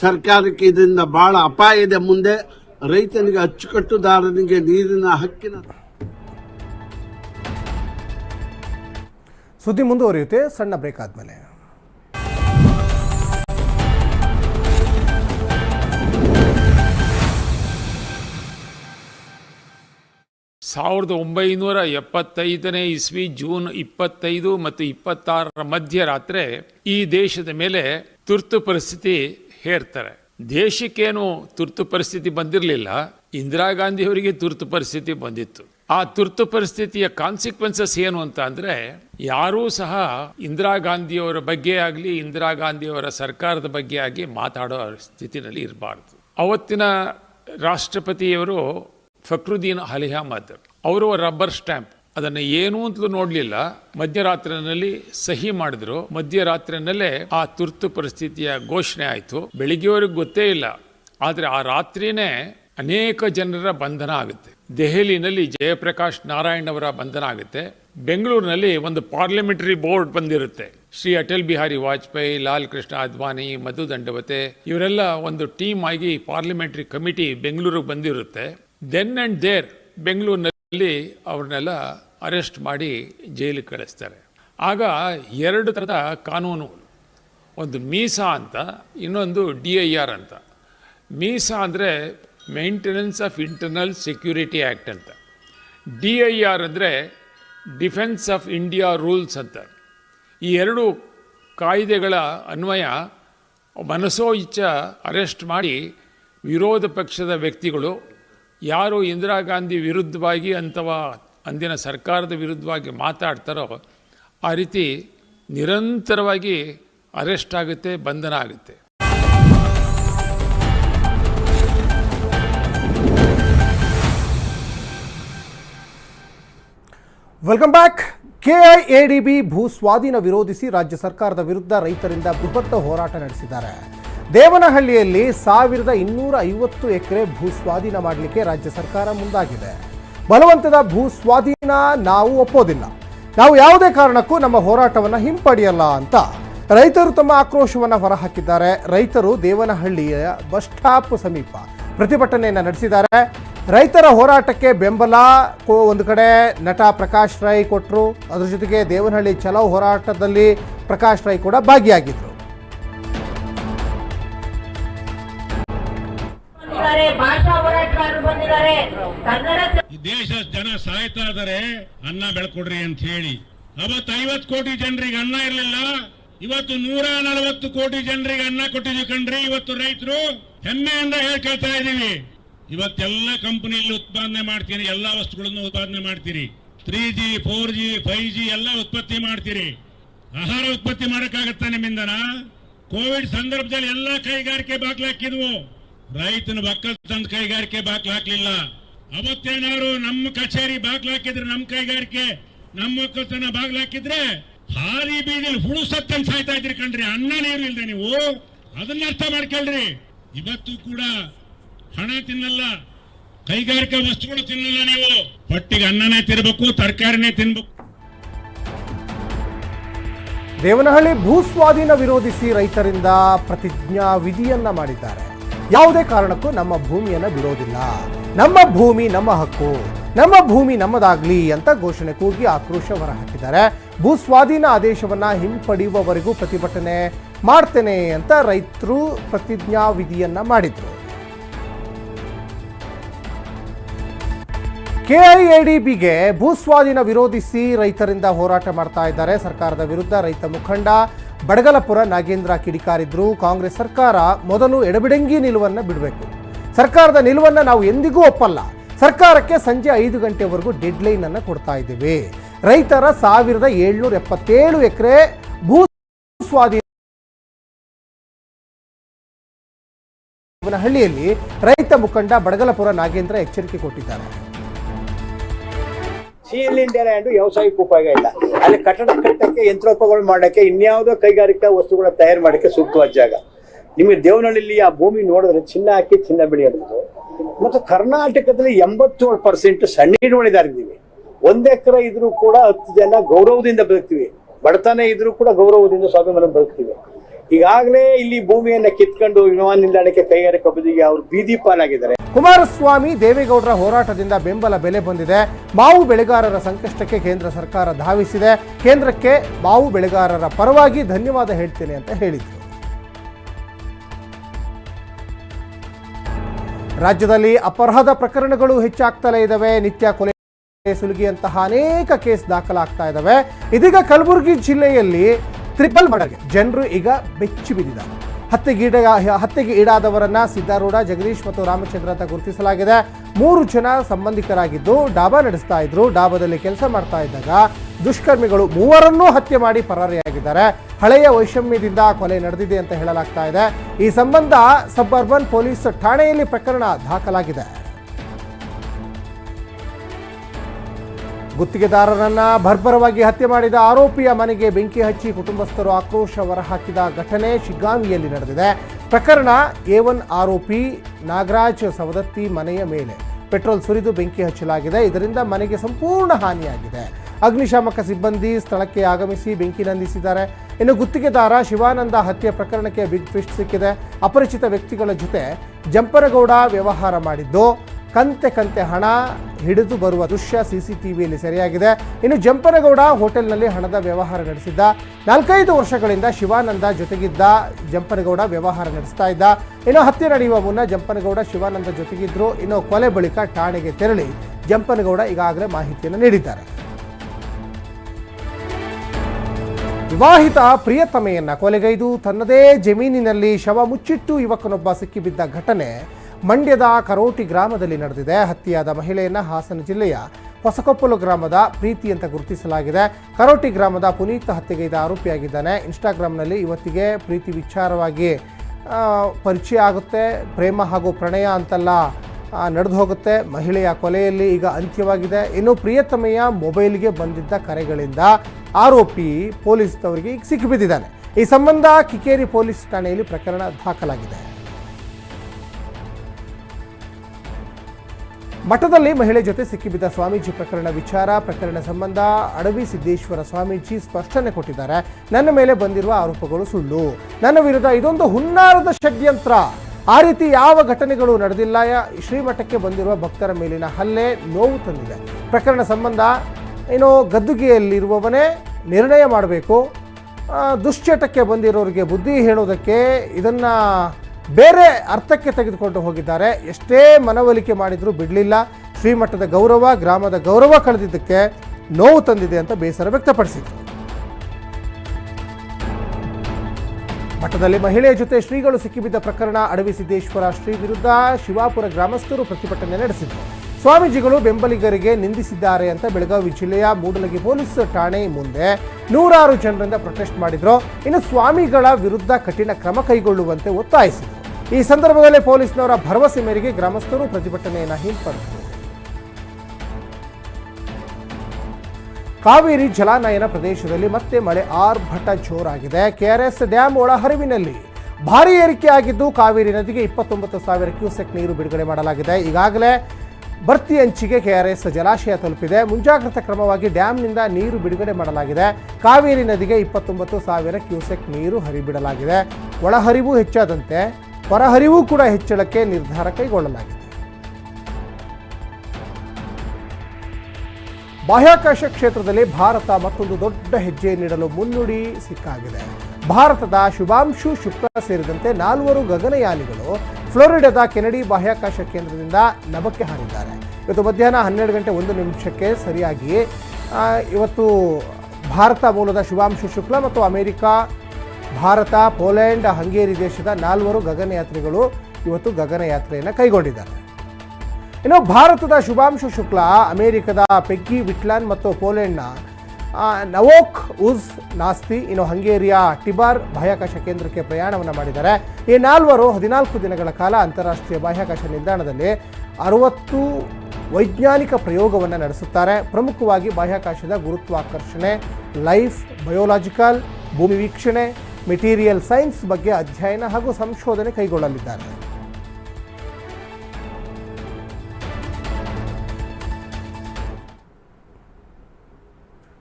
ಸರ್ಕಾರಕ್ಕೆ ಇದರಿಂದ ಬಹಳ ಅಪಾಯ ಇದೆ. ಮುಂದೆ ರೈತನಿಗೆ ಅಚ್ಚುಕಟ್ಟುದಾರನಿಗೆ ನೀರಿನ ಹಕ್ಕಿನ ಸುದ್ದಿ ಮುಂದುವರಿಯುತ್ತೆ. ಸಣ್ಣ ಬ್ರೇಕ್ ಆದಮೇಲೆ. ಸಾವಿರದ ಒಂಬೈನೂರ ಎಪ್ಪತ್ತೈದನೇ ಇಸ್ವಿ ಜೂನ್ ಇಪ್ಪತ್ತೈದು ಮತ್ತು ಇಪ್ಪತ್ತಾರರ ಮಧ್ಯರಾತ್ರಿ ಈ ದೇಶದ ಮೇಲೆ ತುರ್ತು ಪರಿಸ್ಥಿತಿ ಹೇರ್ತಾರೆ. ದೇಶಕ್ಕೇನು ತುರ್ತು ಪರಿಸ್ಥಿತಿ ಬಂದಿರಲಿಲ್ಲ. ಇಂದಿರಾ ಗಾಂಧಿಯವರಿಗೆ ತುರ್ತು ಪರಿಸ್ಥಿತಿ ಬಂದಿತ್ತು. ಆ ತುರ್ತು ಪರಿಸ್ಥಿತಿಯ ಕಾನ್ಸಿಕ್ವೆನ್ಸಸ್ ಏನು ಅಂತ ಅಂದರೆ ಯಾರೂ ಸಹ ಇಂದಿರಾ ಗಾಂಧಿಯವರ ಬಗ್ಗೆ ಆಗಲಿ, ಇಂದಿರಾ ಗಾಂಧಿಯವರ ಸರ್ಕಾರದ ಬಗ್ಗೆ ಆಗಿ ಮಾತಾಡೋ ಸ್ಥಿತಿನಲ್ಲಿ ಇರಬಾರ್ದು. ಅವತ್ತಿನ ರಾಷ್ಟ್ರಪತಿಯವರು ಫಕ್ರುದ್ದೀನ್ ಅಲಿ ಅಹಮದ್ ಅವರು ರಬ್ಬರ್ ಸ್ಟ್ಯಾಂಪ್. ಅದನ್ನು ಏನು ಅಂತಲೂ ನೋಡಲಿಲ್ಲ. ಮಧ್ಯರಾತ್ರಿನಲ್ಲಿ ಸಹಿ ಮಾಡಿದ್ರು. ಮಧ್ಯರಾತ್ರಿನಲ್ಲೇ ಆ ತುರ್ತು ಪರಿಸ್ಥಿತಿಯ ಘೋಷಣೆ ಆಯಿತು. ಬೆಳಿಗ್ಗೆವರೆಗೆ ಗೊತ್ತೇ ಇಲ್ಲ. ಆದರೆ ಆ ರಾತ್ರಿನೇ ಅನೇಕ ಜನರ ಬಂಧನ ಆಗುತ್ತೆ. ದೆಹಲಿನಲ್ಲಿ ಜಯಪ್ರಕಾಶ್ ನಾರಾಯಣ್ ಅವರ ಬಂಧನ ಆಗುತ್ತೆ. ಬೆಂಗಳೂರಿನಲ್ಲಿ ಒಂದು ಪಾರ್ಲಿಮೆಂಟರಿ ಬೋರ್ಡ್ ಬಂದಿರುತ್ತೆ. ಶ್ರೀ ಅಟಲ್ ಬಿಹಾರಿ ವಾಜಪೇಯಿ, ಲಾಲ್ ಕೃಷ್ಣ ಅದ್ವಾನಿ ಮಧು ದಂಡವತೆ ಇವರೆಲ್ಲ ಒಂದು ಟೀಮ್ ಆಗಿ ಪಾರ್ಲಿಮೆಂಟರಿ ಕಮಿಟಿ ಬೆಂಗಳೂರಿಗೆ ಬಂದಿರುತ್ತೆ. ದೆನ್ ಆ್ಯಂಡ್ ದೇರ್ ಬೆಂಗಳೂರಿನಲ್ಲಿ ಅವ್ರನ್ನೆಲ್ಲ ಅರೆಸ್ಟ್ ಮಾಡಿ ಜೈಲಿಗೆ ಕಳಿಸ್ತಾರೆ. ಆಗ ಎರಡು ಥರದ ಕಾನೂನು, ಒಂದು ಮೀಸಾ ಅಂತ, ಇನ್ನೊಂದು ಡಿ ಐ ಆರ್ ಅಂತ. ಮೀಸಾ ಅಂದರೆ maintenance of internal security act ಅಂತ. ಡಿ ಐ ಆರ್ ಅಂದರೆ ಡಿಫೆನ್ಸ್ ಆಫ್ ಇಂಡಿಯಾ ರೂಲ್ಸ್ ಅಂತ. ಈ ಎರಡು ಕಾಯ್ದೆಗಳ ಅನ್ವಯ ಮನಸೋ ಇಚ್ಛ ಅರೆಸ್ಟ್ ಮಾಡಿ ವಿರೋಧ ಪಕ್ಷದ ವ್ಯಕ್ತಿಗಳು ಯಾರು ಇಂದಿರಾ ಗಾಂಧಿ ವಿರುದ್ಧವಾಗಿ ಅಥವಾ ಅಂದಿನ ಸರ್ಕಾರದ ವಿರುದ್ಧವಾಗಿ ಮಾತಾಡ್ತಾರೋ ಆ ರೀತಿ ನಿರಂತರವಾಗಿ ಅರೆಸ್ಟ್ ಆಗುತ್ತೆ, ಬಂಧನ ಆಗುತ್ತೆ. ವೆಲ್ಕಮ್ ಬ್ಯಾಕ್ ಕೆಐಎಡಿಬಿ ಭೂ ಸ್ವಾಧೀನ ವಿರೋಧಿಸಿ ರಾಜ್ಯ ಸರ್ಕಾರದ ವಿರುದ್ಧ ರೈತರಿಂದ ಬೃಹತ್ ಹೋರಾಟ ನಡೆಸಿದ್ದಾರೆ. ದೇವನಹಳ್ಳಿಯಲ್ಲಿ ಸಾವಿರದ ಇನ್ನೂರ ಐವತ್ತು ಎಕರೆ ಭೂ ಸ್ವಾಧೀನ ಮಾಡಲಿಕ್ಕೆ ರಾಜ್ಯ ಸರ್ಕಾರ ಮುಂದಾಗಿದೆ. ಬಲವಂತದ ಭೂ ಸ್ವಾಧೀನ ನಾವು ಒಪ್ಪೋದಿಲ್ಲ. ನಾವು ಯಾವುದೇ ಕಾರಣಕ್ಕೂ ನಮ್ಮ ಹೋರಾಟವನ್ನು ಹಿಂಪಡೆಯಲ್ಲ ಅಂತ ರೈತರು ತಮ್ಮ ಆಕ್ರೋಶವನ್ನು ಹೊರಹಾಕಿದ್ದಾರೆ. ರೈತರು ದೇವನಹಳ್ಳಿಯ ಬಸ್ ಸ್ಟಾಪ್ ಸಮೀಪ ಪ್ರತಿಭಟನೆಯನ್ನು ನಡೆಸಿದ್ದಾರೆ. ರೈತರ ಹೋರಾಟಕ್ಕೆ ಬೆಂಬಲ ಒಂದು ಕಡೆ ನಟ ಪ್ರಕಾಶ್ ರೈ ಕೊಟ್ಟರು ಅದರ ಜೊತೆಗೆ ದೇವನಹಳ್ಳಿ ಚಲೋ ಹೋರಾಟದಲ್ಲಿ ಪ್ರಕಾಶ್ ರೈ ಕೂಡ ಭಾಗಿಯಾಗಿದ್ದರು ಬಂದಿದ್ದಾರೆ, ಭಾಷಾ ಹೋರಾಟಗಾರರು ಬಂದಿದ್ದಾರೆ. ಕನ್ನಡ ದೇಶ ಜನ ಸಾಯ್ತಾ ಇದಾರೆ ಅನ್ನ ಬೆಳ್ಕೊಡ್ರಿ ಅಂತ ಹೇಳಿ. ಅವತ್ತು ಐವತ್ ಕೋಟಿ ಜನರಿಗೆ ಅನ್ನ ಇರಲಿಲ್ಲ. ಇವತ್ತು ನೂರ ನಲವತ್ತು ಕೋಟಿ ಜನರಿಗೆ ಅನ್ನ ಕೊಟ್ಟಿದ್ವಿ ಕಣ್ರಿ, ಇವತ್ತು ರೈತರು. ಹೆಮ್ಮೆಯಿಂದ ಹೇಳ್ಕೊಳ್ತಾ ಇದೀವಿ ಇವತ್ತೆಲ್ಲ ಕಂಪನಿಯಲ್ಲಿ ಉತ್ಪಾದನೆ ಮಾಡ್ತೀರಿ ಎಲ್ಲಾ ವಸ್ತುಗಳನ್ನು ಉತ್ಪಾದನೆ ಮಾಡ್ತೀರಿ. Three G four G five G ಎಲ್ಲ ಉತ್ಪತ್ತಿ ಮಾಡ್ತೀರಿ. ಆಹಾರ ಉತ್ಪತ್ತಿ ಮಾಡಕ್ಕಾಗತ್ತ ನಿಮ್ಮಿಂದನಾ? ಕೋವಿಡ್ ಸಂದರ್ಭದಲ್ಲಿ ಎಲ್ಲ ಕೈಗಾರಿಕೆ ಬಾಗ್ಲಾಕಿದ್ವು. ರೈತನ ಒಕ್ಕಲ್ತನದ ಕೈಗಾರಿಕೆ ಬಾಗ್ಲು ಹಾಕ್ಲಿಲ್ಲ. ಅವತ್ತೇನಾದ್ರು ನಮ್ಮ ಕಚೇರಿ ಬಾಗ್ಲು ಹಾಕಿದ್ರೆ ನಮ್ಮ ಕೈಗಾರಿಕೆ, ನಮ್ಮ ಒಕ್ಕಲ್ತನ ಬಾಗ್ಲು ಹಾಕಿದ್ರೆ ಹಾಲಿ ಬೀದಿಲಿ ಹುಳು ಸತ್ತನ್ ಸಾಯ್ತಾ ಇದ್ರಿ ಕಣ್ರಿ. ಅನ್ನ ನೀರು ಇಲ್ದೆ ನೀವು. ಅದನ್ನ ಅರ್ಥ ಮಾಡ್ಕೊಳ್ರಿ. ಇವತ್ತು ಕೂಡ ಹಣ ತಿನ್ನಲ್ಲ, ಕೈಗಾರಿಕಾ ವಸ್ತುಗಳು ತಿನ್ನಲ್ಲ ನೀವು. ಹೊಟ್ಟಿಗೆ ಅನ್ನನೇ ತಿನ್ಬೇಕು, ತರಕಾರಿನೇ ತಿನ್ಬೇಕು. ದೇವನಹಳ್ಳಿ ಭೂ ಸ್ವಾಧೀನ ವಿರೋಧಿಸಿ ರೈತರಿಂದ ಪ್ರತಿಜ್ಞಾ ವಿಧಿಯನ್ನ ಮಾಡಿದ್ದಾರೆ. ಯಾವುದೇ ಕಾರಣಕ್ಕೂ ನಮ್ಮ ಭೂಮಿಯನ್ನು ಬಿಡೋದಿಲ್ಲ. ನಮ್ಮ ಭೂಮಿ ನಮ್ಮ ಹಕ್ಕು. ನಮ್ಮ ಭೂಮಿ ನಮ್ಮದಾಗ್ಲಿ ಅಂತ ಘೋಷಣೆ ಕೂಗಿ ಆಕ್ರೋಶ ಹೊರಹಾಕಿದ್ದಾರೆ. ಭೂ ಸ್ವಾಧೀನ ಆದೇಶವನ್ನ ಹಿಂಪಡೆಯುವವರೆಗೂ ಪ್ರತಿಭಟನೆ ಮಾಡ್ತೇನೆ ಅಂತ ರೈತರು ಪ್ರತಿಜ್ಞಾ ವಿಧಿಯನ್ನ ಮಾಡಿದ್ರು. ಕೆಐಎಡಿಬಿಗೆ ಭೂಸ್ವಾಧೀನ ವಿರೋಧಿಸಿ ರೈತರಿಂದ ಹೋರಾಟ ಮಾಡ್ತಾ ಇದ್ದಾರೆ. ಸರ್ಕಾರದ ವಿರುದ್ಧ ರೈತ ಮುಖಂಡ ಬಡಗಲಪುರ ನಾಗೇಂದ್ರ ಕಿಡಿಕಾರಿದ್ರು, ಕಾಂಗ್ರೆಸ್ ಸರ್ಕಾರ ಮೊದಲು ಎಡಬಿಡಂಗಿ ನಿಲುವನ್ನ ಬಿಡಬೇಕು. ಸರ್ಕಾರದ ನಿಲುವನ್ನ ನಾವು ಎಂದಿಗೂ ಒಪ್ಪಲ್ಲ. ಸರ್ಕಾರಕ್ಕೆ ಸಂಜೆ ಐದು ಗಂಟೆವರೆಗೂ ಡೆಡ್ಲೈನ್ ಅನ್ನು ಕೊಡ್ತಾ ಇದ್ದೇವೆ. ರೈತರ ಸಾವಿರದ ಏಳ್ನೂರ ಎಪ್ಪತ್ತೇಳು ಎಕರೆ ಭೂ ಸ್ವಾಧೀನ ಹಳ್ಳಿಯಲ್ಲಿ ರೈತ ಮುಖಂಡ ಬಡಗಲಪುರ ನಾಗೇಂದ್ರ ಎಚ್ಚರಿಕೆ ಕೊಟ್ಟಿದ್ದಾರೆ. ಸ್ಟೀಲ್ ಇಂಡಿಯಾ ಲ್ಯಾಂಡ್ ವ್ಯವಸಾಯಕ್ಕೆ ಉಪಯೋಗ ಇಲ್ಲ. ಅಲ್ಲಿ ಕಟ್ಟಡ ಕಟ್ಟಕ್ಕೆ, ಯಂತ್ರೋಪಕರಣ ಮಾಡಕ್ಕೆ, ಇನ್ಯಾವುದೋ ಕೈಗಾರಿಕಾ ವಸ್ತುಗಳ ತಯಾರು ಮಾಡಕ್ಕೆ ಸೂಕ್ತವಾದ ಜಾಗ. ನಿಮಗೆ ದೇವನಹಳ್ಳಿಲಿ ಆ ಭೂಮಿ ನೋಡಿದ್ರೆ ಚಿನ್ನ ಹಾಕಿ ಚಿನ್ನ ಬೆಳೆಯೋದು ಮತ್ತು ಕರ್ನಾಟಕದಲ್ಲಿ ಎಂಬತ್ತೇಳು ಪರ್ಸೆಂಟ್ ಸಣ್ಣ ಹಿಡುವಳಿದಾರಿದ್ದೀವಿ ಒಂದ್ ಎಕರೆ ಇದ್ರೂ ಕೂಡ ಹತ್ತು ಜನ ಗೌರವದಿಂದ ಬದುಕ್ತೀವಿ. ಬಡತನ ಇದ್ರೂ ಕೂಡ ಗೌರವದಿಂದ ಸ್ವಾಭಿಮಾನ ಬದುಕ್ತೀವಿ. ಈಗಾಗಲೇ ಇಲ್ಲಿ ಭೂಮಿಯನ್ನ ಕಿತ್ಕೊಂಡು ವಿಮಾನ ನಿಲ್ದಾಣಕ್ಕೆ ಕೈಗಾರಿಕಾ ಬದಿಗೆ ಅವರು ಬೀದಿ ಪಾಲಾಗಿದ್ದಾರೆ. ಕುಮಾರಸ್ವಾಮಿ ದೇವೇಗೌಡರ ಹೋರಾಟದಿಂದ ಬೆಂಬಲ ಬೆಲೆ ಬಂದಿದೆ. ಮಾವು ಬೆಳೆಗಾರರ ಸಂಕಷ್ಟಕ್ಕೆ ಕೇಂದ್ರ ಸರ್ಕಾರ ಧಾವಿಸಿದೆ. ಕೇಂದ್ರಕ್ಕೆ ಮಾವು ಬೆಳೆಗಾರರ ಪರವಾಗಿ ಧನ್ಯವಾದ ಹೇಳ್ತೇನೆ ಅಂತ ಹೇಳಿದರು. ರಾಜ್ಯದಲ್ಲಿ ಅಪರಾಧ ಪ್ರಕರಣಗಳು ಹೆಚ್ಚಾಗ್ತಲೇ ಇದಾವೆ ನಿತ್ಯ ಕೊಲೆ ಸುಲಿಗೆಯಂತಹ ಅನೇಕ ಕೇಸ್ ದಾಖಲಾಗ್ತಾ ಇದ್ದಾವೆ. ಇದೀಗ ಕಲಬುರಗಿ ಜಿಲ್ಲೆಯಲ್ಲಿ ಟ್ರಿಪಲ್ ಮರ್ಡರ್ಗೆ ಜನರು ಈಗ ಬೆಚ್ಚಿ ಬಿದ್ದಿದ್ದಾರೆ. ಹತ್ಯೆಗೀಡ ಹತ್ಯೆಗೆ ಈಡಾದವರನ್ನ ಸಿದ್ದಾರೂಢ, ಜಗದೀಶ್ ಮತ್ತು ರಾಮಚಂದ್ರ ಅಂತ ಗುರುತಿಸಲಾಗಿದೆ. ಮೂರು ಜನ ಸಂಬಂಧಿಕರಾಗಿದ್ದು ಡಾಬಾ ನಡೆಸ್ತಾ ಇದ್ರು. ಡಾಬಾದಲ್ಲಿ ಕೆಲಸ ಮಾಡ್ತಾ ಇದ್ದಾಗ ದುಷ್ಕರ್ಮಿಗಳು ಮೂವರನ್ನೂ ಹತ್ಯೆ ಮಾಡಿ ಪರಾರಿಯಾಗಿದ್ದಾರೆ. ಹಳೆಯ ವೈಷಮ್ಯದಿಂದ ಕೊಲೆ ನಡೆದಿದೆ ಅಂತ ಹೇಳಲಾಗ್ತಾ ಇದೆ. ಈ ಸಂಬಂಧ ಸಬ್ ಪೊಲೀಸ್ ಠಾಣೆಯಲ್ಲಿ ಪ್ರಕರಣ ದಾಖಲಾಗಿದೆ. ಗುತ್ತಿಗೆದಾರರನ್ನ ಭರ್ಭರವಾಗಿ ಹತ್ಯೆ ಮಾಡಿದ ಆರೋಪಿಯ ಮನೆಗೆ ಬೆಂಕಿ ಹಚ್ಚಿ ಕುಟುಂಬಸ್ಥರು ಆಕ್ರೋಶ ಹೊರಹಾಕಿದ ಘಟನೆ ಶಿಗ್ಗಾಂವಿಯಲ್ಲಿ ನಡೆದಿದೆ. ಪ್ರಕರಣ ಎ ಒನ್ ಆರೋಪಿ ನಾಗರಾಜ್ ಸವದತ್ತಿ ಮನೆಯ ಮೇಲೆ. ಪೆಟ್ರೋಲ್ ಸುರಿದು ಬೆಂಕಿ ಹಚ್ಚಲಾಗಿದೆ. ಇದರಿಂದ ಮನೆಗೆ ಸಂಪೂರ್ಣ ಹಾನಿಯಾಗಿದೆ. ಅಗ್ನಿಶಾಮಕ ಸಿಬ್ಬಂದಿ ಸ್ಥಳಕ್ಕೆ ಆಗಮಿಸಿ ಬೆಂಕಿ ನಂದಿಸಿದ್ದಾರೆ. ಇನ್ನು ಗುತ್ತಿಗೆದಾರ ಶಿವಾನಂದ ಹತ್ಯೆ ಪ್ರಕರಣಕ್ಕೆ ಬಿಗ್ ಟ್ವಿಸ್ಟ್ ಸಿಕ್ಕಿದೆ. ಅಪರಿಚಿತ ವ್ಯಕ್ತಿಗಳ ಜೊತೆ ಜಂಪರಗೌಡ ವ್ಯವಹಾರ ಮಾಡಿದ್ದು ಕಂತೆ ಕಂತೆ ಹಣ ಹಿಡಿದು ಬರುವ ದೃಶ್ಯ ಸಿಸಿಟಿವಿಯಲ್ಲಿ ಸೆರೆಯಾಗಿದೆ. ಇನ್ನು ಜಂಪನಗೌಡ ಹೋಟೆಲ್ನಲ್ಲಿ ಹಣದ ವ್ಯವಹಾರ ನಡೆಸಿದ್ದ. ನಾಲ್ಕೈದು ವರ್ಷಗಳಿಂದ ಶಿವಾನಂದ ಜೊತೆಗಿದ್ದ ಜಂಪನಗೌಡ ವ್ಯವಹಾರ ನಡೆಸ್ತಾ ಇದ್ದ. ಇನ್ನು ಹತ್ಯೆ ನಡೆಯುವ ಮುನ್ನ ಜಂಪನಗೌಡ ಶಿವಾನಂದ ಜೊತೆಗಿದ್ರು. ಇನ್ನು ಕೊಲೆ ಬಳಿಕ ಠಾಣೆಗೆ ತೆರಳಿ ಜಂಪನಗೌಡ ಈಗಾಗಲೇ ಮಾಹಿತಿಯನ್ನು ನೀಡಿದ್ದಾರೆ. ವಿವಾಹಿತ ಪ್ರಿಯತಮೆಯನ್ನ ಕೊಲೆಗೈದು. ತನ್ನದೇ ಜಮೀನಿನಲ್ಲಿ ಶವ ಮುಚ್ಚಿಟ್ಟು ಯುವಕನೊಬ್ಬ ಸಿಕ್ಕಿಬಿದ್ದ ಘಟನೆ ಮಂಡ್ಯದ ಕರೋಟಿ ಗ್ರಾಮದಲ್ಲಿ ನಡೆದಿದೆ. ಹತ್ಯೆಯಾದ ಮಹಿಳೆಯನ್ನ ಹಾಸನ ಜಿಲ್ಲೆಯ ಹೊಸಕೊಪ್ಪಲು ಗ್ರಾಮದ ಪ್ರೀತಿ ಅಂತ ಗುರುತಿಸಲಾಗಿದೆ. ಕರೋಟಿ ಗ್ರಾಮದ ಪುನೀತ್ ಹತ್ಯೆಗೈದ ಆರೋಪಿಯಾಗಿದ್ದಾನೆ. ಇನ್ಸ್ಟಾಗ್ರಾಮ್ನಲ್ಲಿ ಇವತ್ತಿಗೆ ಪ್ರೀತಿ ವಿಚಾರವಾಗಿ ಪರಿಚಯ ಆಗುತ್ತೆ. ಪ್ರೇಮ ಹಾಗೂ ಪ್ರಣಯ ಅಂತೆಲ್ಲ ನಡೆದು ಹೋಗುತ್ತೆ. ಮಹಿಳೆಯ ಕೊಲೆಯಲ್ಲಿ ಈಗ ಅಂತ್ಯವಾಗಿದೆ. ಇನ್ನು ಪ್ರಿಯತಮೆಯ ಮೊಬೈಲ್ಗೆ ಬಂದಿದ್ದ ಕರೆಗಳಿಂದ ಆರೋಪಿ ಪೊಲೀಸ್ನವರಿಗೆ ಈಗ ಸಿಕ್ಕಿಬಿದ್ದಿದ್ದಾನೆ. ಈ ಸಂಬಂಧ ಕಿಕೇರಿ ಪೊಲೀಸ್ ಠಾಣೆಯಲ್ಲಿ ಪ್ರಕರಣ ದಾಖಲಾಗಿದೆ. ಮಠದಲ್ಲಿ ಮಹಿಳೆ ಜೊತೆ ಸಿಕ್ಕಿಬಿದ್ದ ಸ್ವಾಮೀಜಿ ಪ್ರಕರಣ ವಿಚಾರ, ಪ್ರಕರಣ ಸಂಬಂಧ, ಅಡವಿ ಸಿದ್ದೇಶ್ವರ ಸ್ವಾಮೀಜಿ ಸ್ಪಷ್ಟನೆ ಕೊಟ್ಟಿದ್ದಾರೆ. ನನ್ನ ಮೇಲೆ ಬಂದಿರುವ ಆರೋಪಗಳು ಸುಳ್ಳು. ನನ್ನ ವಿರುದ್ಧ ಇದೊಂದು ಹುನ್ನಾರದ ಷಡ್ಯಂತ್ರ. ಆ ರೀತಿ ಯಾವ ಘಟನೆಗಳು ನಡೆದಿಲ್ಲ ಶ್ರೀಮಠಕ್ಕೆ ಬಂದಿರುವ ಭಕ್ತರ ಮೇಲಿನ ಹಲ್ಲೆ ನೋವು ತಂದಿದೆ. ಪ್ರಕರಣ ಸಂಬಂಧ ಏನೋ ಗದ್ದುಗೆಯಲ್ಲಿರುವವನೇ ನಿರ್ಣಯ ಮಾಡಬೇಕು. ದುಶ್ಚಟಕ್ಕೆ ಬಂದಿರೋರಿಗೆ ಬುದ್ಧಿ ಹೇಳೋದಕ್ಕೆ ಇದನ್ನ ಬೇರೆ ಅರ್ಥಕ್ಕೆ ತೆಗೆದುಕೊಂಡು ಹೋಗಿದ್ದಾರೆ. ಎಷ್ಟೇ ಮನವೊಲಿಕೆ ಮಾಡಿದರೂ ಬಿಡಲಿಲ್ಲ. ಶ್ರೀಮಠದ ಗೌರವ, ಗ್ರಾಮದ ಗೌರವ ಕಳೆದಿದ್ದಕ್ಕೆ ನೋವು ತಂದಿದೆ ಅಂತ ಬೇಸರ ವ್ಯಕ್ತಪಡಿಸಿದರು. ಮಠದಲ್ಲಿ ಮಹಿಳೆಯ ಜೊತೆ ಶ್ರೀಗಳು ಸಿಕ್ಕಿಬಿದ್ದ ಪ್ರಕರಣ ಅಡವಿ ಸಿದ್ದೇಶ್ವರ ಶ್ರೀ ವಿರುದ್ಧ ಶಿವಾಪುರ ಗ್ರಾಮಸ್ಥರು ಪ್ರತಿಭಟನೆ ನಡೆಸಿದರು. ಸ್ವಾಮೀಜಿಗಳು ಬೆಂಬಲಿಗರಿಗೆ ನಿಂದಿಸಿದ್ದಾರೆ ಅಂತ ಬೆಳಗಾವಿ ಜಿಲ್ಲೆಯ ಮೂಡಲಗಿ ಪೊಲೀಸ್ ಠಾಣೆ ಮುಂದೆ ನೂರಾರು ಜನರಿಂದ ಪ್ರೊಟೆಸ್ಟ್ ಮಾಡಿದ್ರು. ಇನ್ನು ಸ್ವಾಮಿಗಳ ವಿರುದ್ಧ ಕಠಿಣ ಕ್ರಮ ಕೈಗೊಳ್ಳುವಂತೆ ಒತ್ತಾಯಿಸಿದರು. ಈ ಸಂದರ್ಭದಲ್ಲಿ ಪೊಲೀಸ್ನವರ ಭರವಸೆ ಮೇರೆಗೆ ಗ್ರಾಮಸ್ಥರು ಪ್ರತಿಭಟನೆಯನ್ನು ಹಿಂಪಡೆದರು. ಕಾವೇರಿ ಜಲಾನಯನ ಪ್ರದೇಶದಲ್ಲಿ ಮತ್ತೆ ಮಳೆ ಆರ್ಭಟ ಜೋರಾಗಿದೆ. ಕೆಆರ್ಎಸ್ ಡ್ಯಾಂ ಒಳಹರಿವಿನಲ್ಲಿ ಭಾರೀ ಏರಿಕೆಯಾಗಿದ್ದು ಕಾವೇರಿ ನದಿಗೆ ಇಪ್ಪತ್ತೊಂಬತ್ತು ಸಾವಿರ ಕ್ಯೂಸೆಕ್ ನೀರು ಬಿಡುಗಡೆ ಮಾಡಲಾಗಿದೆ. ಈಗಾಗಲೇ ಬರ್ತಿ ಅಂಚಿಗೆ ಕೆಆರ್ಎಸ್ ಜಲಾಶಯ ತಲುಪಿದೆ. ಮುಂಜಾಗ್ರತಾ ಕ್ರಮವಾಗಿ ಡ್ಯಾಂನಿಂದ ನೀರು ಬಿಡುಗಡೆ ಮಾಡಲಾಗಿದೆ. ಕಾವೇರಿ ನದಿಗೆ ಇಪ್ಪತ್ತೊಂಬತ್ತು ಸಾವಿರ ಕ್ಯೂಸೆಕ್ ನೀರು ಹರಿಬಿಡಲಾಗಿದೆ. ಒಳಹರಿವು ಹೆಚ್ಚಾದಂತೆ ಹೊರಹರಿವು ಕೂಡ ಹೆಚ್ಚಳಕ್ಕೆ ನಿರ್ಧಾರ ಕೈಗೊಳ್ಳಲಾಗಿದೆ. ಬಾಹ್ಯಾಕಾಶ ಕ್ಷೇತ್ರದಲ್ಲಿ ಭಾರತ ಮತ್ತೊಂದು ದೊಡ್ಡ ಹೆಜ್ಜೆ ನೀಡಲು ಮುನ್ನುಡಿ ಸಿಕ್ಕಾಗಿದೆ. ಭಾರತದ ಶುಭಾಂಶು ಶುಕ್ಲ ಸೇರಿದಂತೆ ನಾಲ್ವರು ಗಗನಯಾನಿಗಳು ಫ್ಲೋರಿಡಾದ ಕೆನಡಿ ಬಾಹ್ಯಾಕಾಶ ಕೇಂದ್ರದಿಂದ ನಭಕ್ಕೆ ಹಾರಿದ್ದಾರೆ. ಇವತ್ತು ಮಧ್ಯಾಹ್ನ ಹನ್ನೆರಡು ಗಂಟೆ ಒಂದು ನಿಮಿಷಕ್ಕೆ ಸರಿಯಾಗಿ ಇವತ್ತು ಭಾರತ ಮೂಲದ ಶುಭಾಂಶು ಶುಕ್ಲ ಮತ್ತು ಅಮೆರಿಕ ಭಾರತ, ಪೋಲೆಂಡ್, ಹಂಗೇರಿ ದೇಶದ ನಾಲ್ವರು ಗಗನಯಾತ್ರಿಗಳು ಇವತ್ತು ಗಗನಯಾತ್ರೆಯನ್ನು ಕೈಗೊಂಡಿದ್ದಾರೆ. ಇನ್ನು ಭಾರತದ ಶುಭಾಂಶು ಶುಕ್ಲಾ, ಅಮೆರಿಕದ ಪೆಗ್ಗಿ, ವಿಟ್ಲಾನ್ ಮತ್ತು ಪೋಲೆಂಡ್ನ ನವೋಕ್ ಉಜ್ ನಾಸ್ತಿ, ಇನ್ನು ಹಂಗೇರಿಯ ಟಿಬಾರ್ ಬಾಹ್ಯಾಕಾಶ ಕೇಂದ್ರಕ್ಕೆ ಪ್ರಯಾಣವನ್ನು ಮಾಡಿದ್ದಾರೆ. ಈ ನಾಲ್ವರು ಹದಿನಾಲ್ಕು ದಿನಗಳ ಕಾಲ ಅಂತಾರಾಷ್ಟ್ರೀಯ ಬಾಹ್ಯಾಕಾಶ ನಿಲ್ದಾಣದಲ್ಲಿ ಅರವತ್ತು ವೈಜ್ಞಾನಿಕ ಪ್ರಯೋಗವನ್ನು ನಡೆಸುತ್ತಾರೆ. ಪ್ರಮುಖವಾಗಿ ಬಾಹ್ಯಾಕಾಶದ ಗುರುತ್ವಾಕರ್ಷಣೆ, ಲೈಫ್ ಬಯೋಲಾಜಿಕಲ್ ಭೂಮಿ ವೀಕ್ಷಣೆ ಮೆಟೀರಿಯಲ್ ಸೈನ್ಸ್ ಬಗ್ಗೆ ಅಧ್ಯಯನ ಹಾಗೂ ಸಂಶೋಧನೆ ಕೈಗೊಳ್ಳಲಿದ್ದಾರೆ.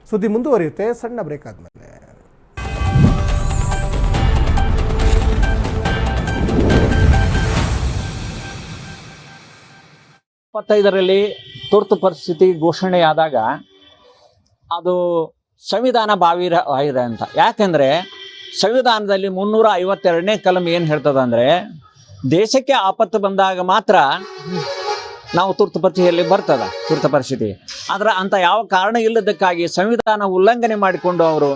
ಸುದ್ದಿ ಮುಂದುವರಿಯುತ್ತೆ, ಸಣ್ಣ ಬ್ರೇಕ್ ಆದಮೇಲೆ. ಇಪ್ಪತ್ತೈದರಲ್ಲಿ ತುರ್ತು ಪರಿಸ್ಥಿತಿ ಘೋಷಣೆಯಾದಾಗ ಅದು ಸಂವಿಧಾನ ಬಾವಿರ ಆಗಿದೆ ಅಂತ. ಯಾಕೆಂದ್ರೆ ಸಂವಿಧಾನದಲ್ಲಿ ಮುನ್ನೂರ ಐವತ್ತೆರಡನೇ ಕಲಂ ಏನು ಹೇಳ್ತದಂದ್ರೆ, ದೇಶಕ್ಕೆ ಆಪತ್ತು ಬಂದಾಗ ಮಾತ್ರ ನಾವು ತುರ್ತು ಪರಿಸ್ಥಿತಿಯಲ್ಲಿ ಬರ್ತದ, ತುರ್ತು ಪರಿಸ್ಥಿತಿ. ಆದ್ರೆ ಅಂತ ಯಾವ ಕಾರಣ ಇಲ್ಲದಕ್ಕಾಗಿ ಸಂವಿಧಾನ ಉಲ್ಲಂಘನೆ ಮಾಡಿಕೊಂಡು ಅವರು,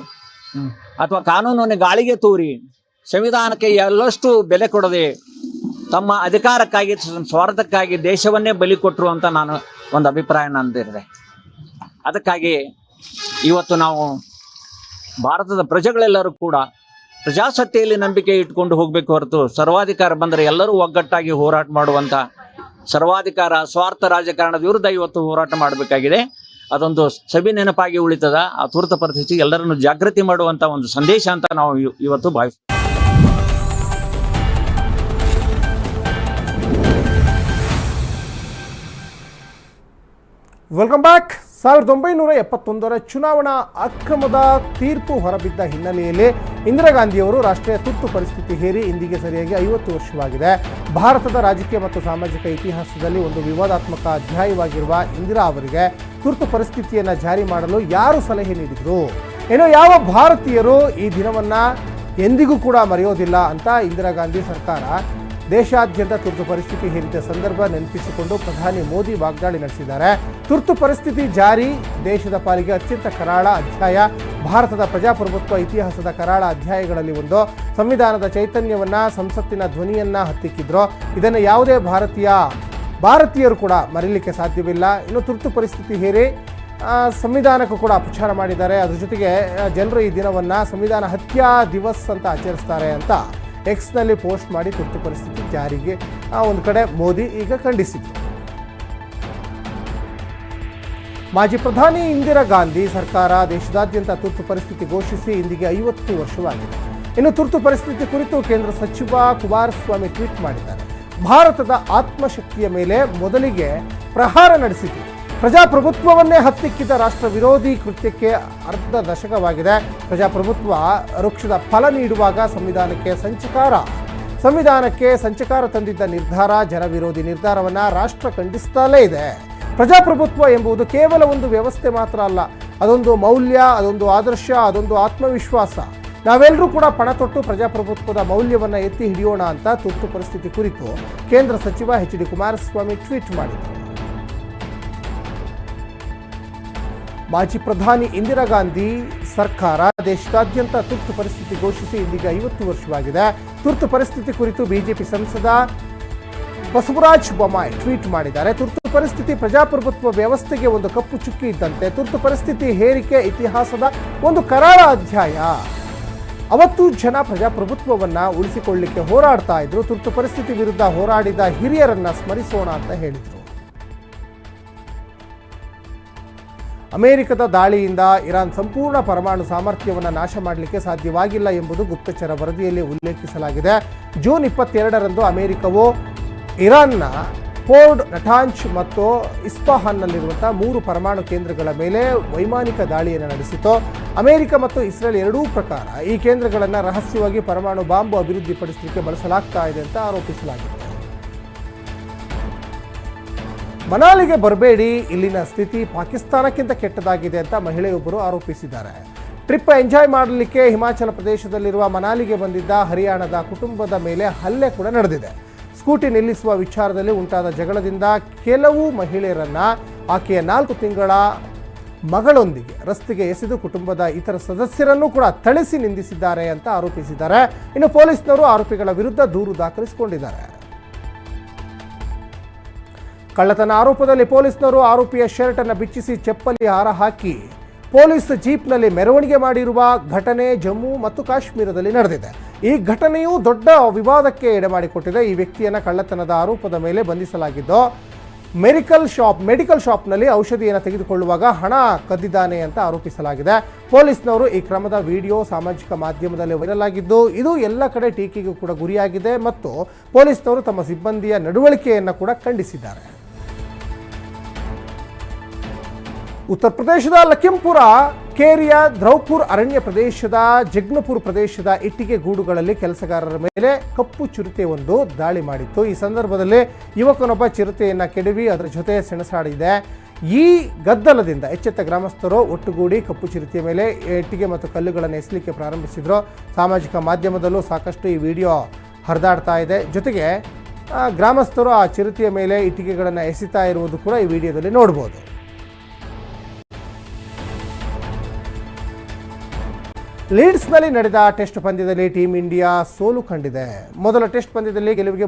ಅಥವಾ ಕಾನೂನನ್ನು ಗಾಳಿಗೆ ತೂರಿ ಸಂವಿಧಾನಕ್ಕೆ ಎಲ್ಲಷ್ಟು ಬೆಲೆ ಕೊಡದೆ ತಮ್ಮ ಅಧಿಕಾರಕ್ಕಾಗಿ ಸ್ವಾರ್ಥಕ್ಕಾಗಿ ದೇಶವನ್ನೇ ಬಲಿ ಕೊಟ್ಟರು ಅಂತ ನಾನು ಒಂದು ಅಭಿಪ್ರಾಯ ನಂದಿರಿದೆ ಅದಕ್ಕಾಗಿ ಇವತ್ತು ನಾವು ಭಾರತದ ಪ್ರಜೆಗಳೆಲ್ಲರೂ ಕೂಡ ಪ್ರಜಾಸತ್ತೆಯಲ್ಲಿ ನಂಬಿಕೆ ಇಟ್ಕೊಂಡು ಹೋಗಬೇಕು ಹೊರತು ಸರ್ವಾಧಿಕಾರ ಬಂದರೆ ಎಲ್ಲರೂ ಒಗ್ಗಟ್ಟಾಗಿ ಹೋರಾಟ ಮಾಡುವಂತ ಸರ್ವಾಧಿಕಾರ, ಸ್ವಾರ್ಥ ರಾಜಕಾರಣದ ವಿರುದ್ಧ ಇವತ್ತು ಹೋರಾಟ ಮಾಡಬೇಕಾಗಿದೆ. ಅದೊಂದು ಸಭೆ ನೆನಪಾಗಿ ಉಳಿತದ. ಆ ತುರ್ತ ಪರಿಸ್ಥಿತಿ ಎಲ್ಲರನ್ನು ಜಾಗೃತಿ ಮಾಡುವಂತ ಒಂದು ಸಂದೇಶ ಅಂತ ನಾವು ಇವತ್ತು ಭಾವಿಸ್ತೀವಿ. ವೆಲ್ಕಮ್ ಬ್ಯಾಕ್ ಸಾವಿರದ ಒಂಬೈನೂರ ಎಪ್ಪತ್ತೊಂದರ ಚುನಾವಣಾ ಅಕ್ರಮದ ತೀರ್ಪು ಹೊರಬಿದ್ದ ಹಿನ್ನೆಲೆಯಲ್ಲಿ ಇಂದಿರಾ ಗಾಂಧಿಯವರು ರಾಷ್ಟ್ರೀಯ ತುರ್ತು ಪರಿಸ್ಥಿತಿ ಹೇರಿ ಇಂದಿಗೆ ಸರಿಯಾಗಿ ಐವತ್ತು ವರ್ಷವಾಗಿದೆ. ಭಾರತದ ರಾಜಕೀಯ ಮತ್ತು ಸಾಮಾಜಿಕ ಇತಿಹಾಸದಲ್ಲಿ ಒಂದು ವಿವಾದಾತ್ಮಕ ಅಧ್ಯಾಯವಾಗಿರುವ ಇಂದಿರಾ ಅವರಿಗೆ ತುರ್ತು ಪರಿಸ್ಥಿತಿಯನ್ನು ಜಾರಿ ಮಾಡಲು ಯಾರು ಸಲಹೆ ನೀಡಿದರು? ಏನೋ ಯಾವ ಭಾರತೀಯರು ಈ ದಿನವನ್ನು ಎಂದಿಗೂ ಕೂಡ ಮರೆಯೋದಿಲ್ಲ ಅಂತ ಇಂದಿರಾ ಗಾಂಧಿ ಸರ್ಕಾರ ದೇಶಾದ್ಯಂತ ತುರ್ತು ಪರಿಸ್ಥಿತಿ ಹೇರಿದ ಸಂದರ್ಭ ನೆನಪಿಸಿಕೊಂಡು ಪ್ರಧಾನಿ ಮೋದಿ ವಾಗ್ದಾಳಿ ನಡೆಸಿದ್ದಾರೆ. ತುರ್ತು ಪರಿಸ್ಥಿತಿ ಜಾರಿ, ದೇಶದ ಪಾಲಿಗೆ ಅತ್ಯಂತ ಕರಾಳ ಅಧ್ಯಾಯ. ಭಾರತದ ಪ್ರಜಾಪ್ರಭುತ್ವ ಇತಿಹಾಸದ ಕರಾಳ ಅಧ್ಯಾಯಗಳಲ್ಲಿ ಒಂದು. ಸಂವಿಧಾನದ ಚೈತನ್ಯವನ್ನ, ಸಂಸತ್ತಿನ ಧ್ವನಿಯನ್ನ ಹತ್ತಿಕ್ಕಿದ್ರು. ಇದನ್ನು ಯಾವುದೇ ಭಾರತೀಯ, ಭಾರತೀಯರು ಕೂಡ ಮರೀಲಿಕ್ಕೆ ಸಾಧ್ಯವಿಲ್ಲ. ಇನ್ನು ತುರ್ತು ಪರಿಸ್ಥಿತಿ ಹೇರಿ ಸಂವಿಧಾನಕ್ಕೂ ಕೂಡ ಅಪಚಾರ ಮಾಡಿದ್ದಾರೆ. ಅದರ ಜೊತೆಗೆ ಜನರು ಈ ದಿನವನ್ನು ಸಂವಿಧಾನ ಹತ್ಯಾ ದಿವಸ್ ಅಂತ ಆಚರಿಸ್ತಾರೆ ಅಂತ. ಎಕ್ಸ್ನಲ್ಲಿ ಪೋಸ್ಟ್ ಮಾಡಿ ತುರ್ತು ಪರಿಸ್ಥಿತಿ ಜಾರಿಗೆ ಒಂದು ಕಡೆ ಮೋದಿ ಈಗ ಖಂಡಿಸಿದ್ರು ಮಾಜಿ ಪ್ರಧಾನಿ ಇಂದಿರಾ ಗಾಂಧಿ ಸರ್ಕಾರ ದೇಶದಾದ್ಯಂತ ತುರ್ತು ಪರಿಸ್ಥಿತಿ ಘೋಷಿಸಿ ಇಂದಿಗೆ ಐವತ್ತು ವರ್ಷವಾಗಿದೆ. ಇನ್ನು ತುರ್ತು ಪರಿಸ್ಥಿತಿ ಕುರಿತು ಕೇಂದ್ರ ಸಚಿವ ಕುಮಾರಸ್ವಾಮಿ ಟ್ವೀಟ್ ಮಾಡಿದ್ದಾರೆ. ಭಾರತದ ಆತ್ಮಶಕ್ತಿಯ ಮೇಲೆ ಮೊದಲಿಗೆ ಪ್ರಹಾರ ನಡೆಸಿತು ಪ್ರಜಾಪ್ರಭುತ್ವವನ್ನೇ ಹತ್ತಿಕ್ಕಿದ ರಾಷ್ಟ್ರ ವಿರೋಧಿ ಕೃತ್ಯಕ್ಕೆ ಅರ್ಧ ದಶಕವಾಗಿದೆ ಪ್ರಜಾಪ್ರಭುತ್ವ ವೃಕ್ಷದ ಫಲ ನೀಡುವಾಗ ಸಂವಿಧಾನಕ್ಕೆ ಸಂಚಕಾರ. ಸಂವಿಧಾನಕ್ಕೆ ಸಂಚಕಾರ ತಂದಿದ್ದ ನಿರ್ಧಾರ ಜನವಿರೋಧಿ ನಿರ್ಧಾರವನ್ನು ರಾಷ್ಟ್ರ ಖಂಡಿಸುತ್ತಲೇ ಇದೆ. ಪ್ರಜಾಪ್ರಭುತ್ವ ಎಂಬುದು ಕೇವಲ ಒಂದು ವ್ಯವಸ್ಥೆ ಮಾತ್ರ ಅಲ್ಲ, ಅದೊಂದು ಮೌಲ್ಯ, ಅದೊಂದು ಆದರ್ಶ, ಅದೊಂದು ಆತ್ಮವಿಶ್ವಾಸ. ನಾವೆಲ್ಲರೂ ಕೂಡ ಪಣ ತೊಟ್ಟು ಪ್ರಜಾಪ್ರಭುತ್ವದ ಮೌಲ್ಯವನ್ನು ಎತ್ತಿ ಹಿಡಿಯೋಣ ಅಂತ ತುರ್ತು ಪರಿಸ್ಥಿತಿ ಕುರಿತು ಕೇಂದ್ರ ಸಚಿವ ಎಚ್ ಡಿ ಕುಮಾರಸ್ವಾಮಿ ಟ್ವೀಟ್ ಮಾಡಿದರು. ಮಾಜಿ ಪ್ರಧಾನಿ ಇಂದಿರಾ ಗಾಂಧಿ ಸರ್ಕಾರ ದೇಶದಾದ್ಯಂತ ತುರ್ತು ಪರಿಸ್ಥಿತಿ ಘೋಷಿಸಿ ಇದೀಗ ಐವತ್ತು ವರ್ಷವಾಗಿದೆ. ತುರ್ತು ಪರಿಸ್ಥಿತಿ ಕುರಿತು ಬಿಜೆಪಿ ಸಂಸದ ಬಸವರಾಜ ಬೊಮ್ಮಾಯಿ ಟ್ವೀಟ್ ಮಾಡಿದ್ದಾರೆ. ತುರ್ತು ಪರಿಸ್ಥಿತಿ ಪ್ರಜಾಪ್ರಭುತ್ವ ವ್ಯವಸ್ಥೆಗೆ ಒಂದು ಕಪ್ಪು ಚುಕ್ಕಿ ಇದ್ದಂತೆ ತುರ್ತು ಪರಿಸ್ಥಿತಿ ಹೇರಿಕೆ ಇತಿಹಾಸದ ಒಂದು ಕರಾಳ ಅಧ್ಯಾಯ. ಅವತ್ತು ಜನ ಪ್ರಜಾಪ್ರಭುತ್ವವನ್ನು ಉಳಿಸಿಕೊಳ್ಳಿಕ್ಕೆ ಹೋರಾಡ್ತಾ ಇದ್ರು. ತುರ್ತು ಪರಿಸ್ಥಿತಿ ವಿರುದ್ಧ ಹೋರಾಡಿದ ಹಿರಿಯರನ್ನ ಸ್ಮರಿಸೋಣ ಅಂತ ಹೇಳಿದರು. ಅಮೆರಿಕದ ದಾಳಿಯಿಂದ ಇರಾನ್ ಸಂಪೂರ್ಣ ಪರಮಾಣು ಸಾಮರ್ಥ್ಯವನ್ನು ನಾಶ ಮಾಡಲಿಕ್ಕೆ ಸಾಧ್ಯವಾಗಿಲ್ಲ ಎಂಬುದು ಗುಪ್ತಚರ ವರದಿಯಲ್ಲಿ ಉಲ್ಲೇಖಿಸಲಾಗಿದೆ. ಜೂನ್ ಇಪ್ಪತ್ತೆರಡರಂದು ಅಮೆರಿಕವು ಇರಾನ್ನ ಫೋರ್ಡ್ ನಟಾಂಚ್ ಮತ್ತು ಇಸ್ಫಹಾನ್ನಲ್ಲಿರುವಂತಹ ಮೂರು ಪರಮಾಣು ಕೇಂದ್ರಗಳ ಮೇಲೆ ವೈಮಾನಿಕ ದಾಳಿಯನ್ನು ನಡೆಸಿತು ಅಮೆರಿಕ ಮತ್ತು ಇಸ್ರೇಲ್ ಎರಡೂ ಪ್ರಕಾರ ಈ ಕೇಂದ್ರಗಳನ್ನು ರಹಸ್ಯವಾಗಿ ಪರಮಾಣು ಬಾಂಬು ಅಭಿವೃದ್ಧಿಪಡಿಸಲಿಕ್ಕೆ ಬಳಸಲಾಗ್ತಾ ಇದೆ ಅಂತ ಆರೋಪಿಸಲಾಗಿದೆ. ಮನಾಲಿಗೆ ಬರಬೇಡಿ, ಇಲ್ಲಿನ ಸ್ಥಿತಿ ಪಾಕಿಸ್ತಾನಕ್ಕಿಂತ ಕೆಟ್ಟದಾಗಿದೆ ಅಂತ ಮಹಿಳೆಯೊಬ್ಬರು ಆರೋಪಿಸಿದ್ದಾರೆ. ಟ್ರಿಪ್ ಎಂಜಾಯ್ ಮಾಡಲಿಕ್ಕೆ ಹಿಮಾಚಲ ಪ್ರದೇಶದಲ್ಲಿರುವ ಮನಾಲಿಗೆ ಬಂದಿದ್ದ ಹರಿಯಾಣದ ಕುಟುಂಬದ ಮೇಲೆ ಹಲ್ಲೆ ಕೂಡ ನಡೆದಿದೆ. ಸ್ಕೂಟಿ ನಿಲ್ಲಿಸುವ ವಿಚಾರದಲ್ಲಿ ಉಂಟಾದ ಜಗಳದಿಂದ ಕೆಲವು ಮಹಿಳೆಯರನ್ನ ಆಕೆಯ ನಾಲ್ಕು ತಿಂಗಳ ಮಗಳೊಂದಿಗೆ ರಸ್ತೆಗೆ ಎಸೆದು ಕುಟುಂಬದ ಇತರ ಸದಸ್ಯರನ್ನು ಕೂಡ ಥಳಿಸಿ ನಿಂದಿಸಿದ್ದಾರೆ ಅಂತ ಆರೋಪಿಸಿದ್ದಾರೆ. ಇನ್ನು ಪೊಲೀಸ್ನವರು ಆರೋಪಿಗಳ ವಿರುದ್ಧ ದೂರು ದಾಖಲಿಸಿಕೊಂಡಿದ್ದಾರೆ. ಕಳ್ಳತನ ಆರೋಪದಲ್ಲಿ ಪೊಲೀಸ್ನವರು ಆರೋಪಿಯ ಶರ್ಟ್ ಅನ್ನು ಬಿಚ್ಚಿಸಿ ಚಪ್ಪಲಿ ಹಾರ ಹಾಕಿ ಪೊಲೀಸ್ ಜೀಪ್ನಲ್ಲಿ ಮೆರವಣಿಗೆ ಮಾಡಿರುವ ಘಟನೆ ಜಮ್ಮು ಮತ್ತು ಕಾಶ್ಮೀರದಲ್ಲಿ ನಡೆದಿದೆ. ಈ ಘಟನೆಯು ದೊಡ್ಡ ವಿವಾದಕ್ಕೆ ಎಡೆಮಾಡಿಕೊಟ್ಟಿದೆ. ಈ ವ್ಯಕ್ತಿಯನ್ನು ಕಳ್ಳತನದ ಆರೋಪದ ಮೇಲೆ ಬಂಧಿಸಲಾಗಿದ್ದು, ಮೆಡಿಕಲ್ ಶಾಪ್, ಮೆಡಿಕಲ್ ಶಾಪ್ನಲ್ಲಿ ಔಷಧಿಯನ್ನು ತೆಗೆದುಕೊಳ್ಳುವಾಗ ಹಣ ಕದ್ದಿದ್ದಾನೆ ಅಂತ ಆರೋಪಿಸಲಾಗಿದೆ. ಪೊಲೀಸ್ನವರು ಈ ಕ್ರಮದ ವಿಡಿಯೋ ಸಾಮಾಜಿಕ ಮಾಧ್ಯಮದಲ್ಲಿ ವೈರಲ್ ಆಗಿದ್ದು, ಇದು ಎಲ್ಲ ಕಡೆ ಟೀಕೆಗೂ ಕೂಡ ಗುರಿಯಾಗಿದೆ ಮತ್ತು ಪೊಲೀಸ್ನವರು ತಮ್ಮ ಸಿಬ್ಬಂದಿಯ ನಡವಳಿಕೆಯನ್ನು ಕೂಡ ಖಂಡಿಸಿದ್ದಾರೆ. ಉತ್ತರ ಪ್ರದೇಶದ ಲಖಿಂಪುರ ಕೇರಿಯ, ದ್ರೌಪುರ್ ಅರಣ್ಯ ಪ್ರದೇಶದ, ಜಗ್ನಪುರ್ ಪ್ರದೇಶದ ಇಟ್ಟಿಗೆ ಗೂಡುಗಳಲ್ಲಿ ಕೆಲಸಗಾರರ ಮೇಲೆ ಕಪ್ಪು ಚಿರತೆ ಒಂದು ದಾಳಿ ಮಾಡಿತ್ತು. ಈ ಸಂದರ್ಭದಲ್ಲಿ ಯುವಕನೊಬ್ಬ ಚಿರತೆಯನ್ನು ಕೆಡವಿ, ಅದರ ಜೊತೆ ಸೆಣಸಾಡಿದೆ. ಈ ಗದ್ದಲದಿಂದ ಎಚ್ಚೆತ್ತ ಗ್ರಾಮಸ್ಥರು ಒಟ್ಟುಗೂಡಿ ಕಪ್ಪು ಚಿರತೆಯ ಮೇಲೆ ಇಟ್ಟಿಗೆ ಮತ್ತು ಕಲ್ಲುಗಳನ್ನು ಎಸಲಿಕ್ಕೆ ಪ್ರಾರಂಭಿಸಿದ್ರು. ಸಾಮಾಜಿಕ ಮಾಧ್ಯಮದಲ್ಲೂ ಸಾಕಷ್ಟು ಈ ವಿಡಿಯೋ ಹರಿದಾಡ್ತಾ ಇದೆ. ಜೊತೆಗೆ ಗ್ರಾಮಸ್ಥರು ಆ ಚಿರತೆಯ ಮೇಲೆ ಇಟ್ಟಿಗೆಗಳನ್ನು ಎಸಿತಾ ಇರುವುದು ಕೂಡ ಈ ವಿಡಿಯೋದಲ್ಲಿ ನೋಡ್ಬೋದು. ಲೀಡ್ಸ್ನಲ್ಲಿ ನಡೆದ ಟೆಸ್ಟ್ ಪಂದ್ಯದಲ್ಲಿ ಟೀಂ ಇಂಡಿಯಾ ಸೋಲು ಕಂಡಿದೆ. ಮೊದಲ ಟೆಸ್ಟ್ ಪಂದ್ಯದಲ್ಲಿ ಗೆಲುವಿಗೆ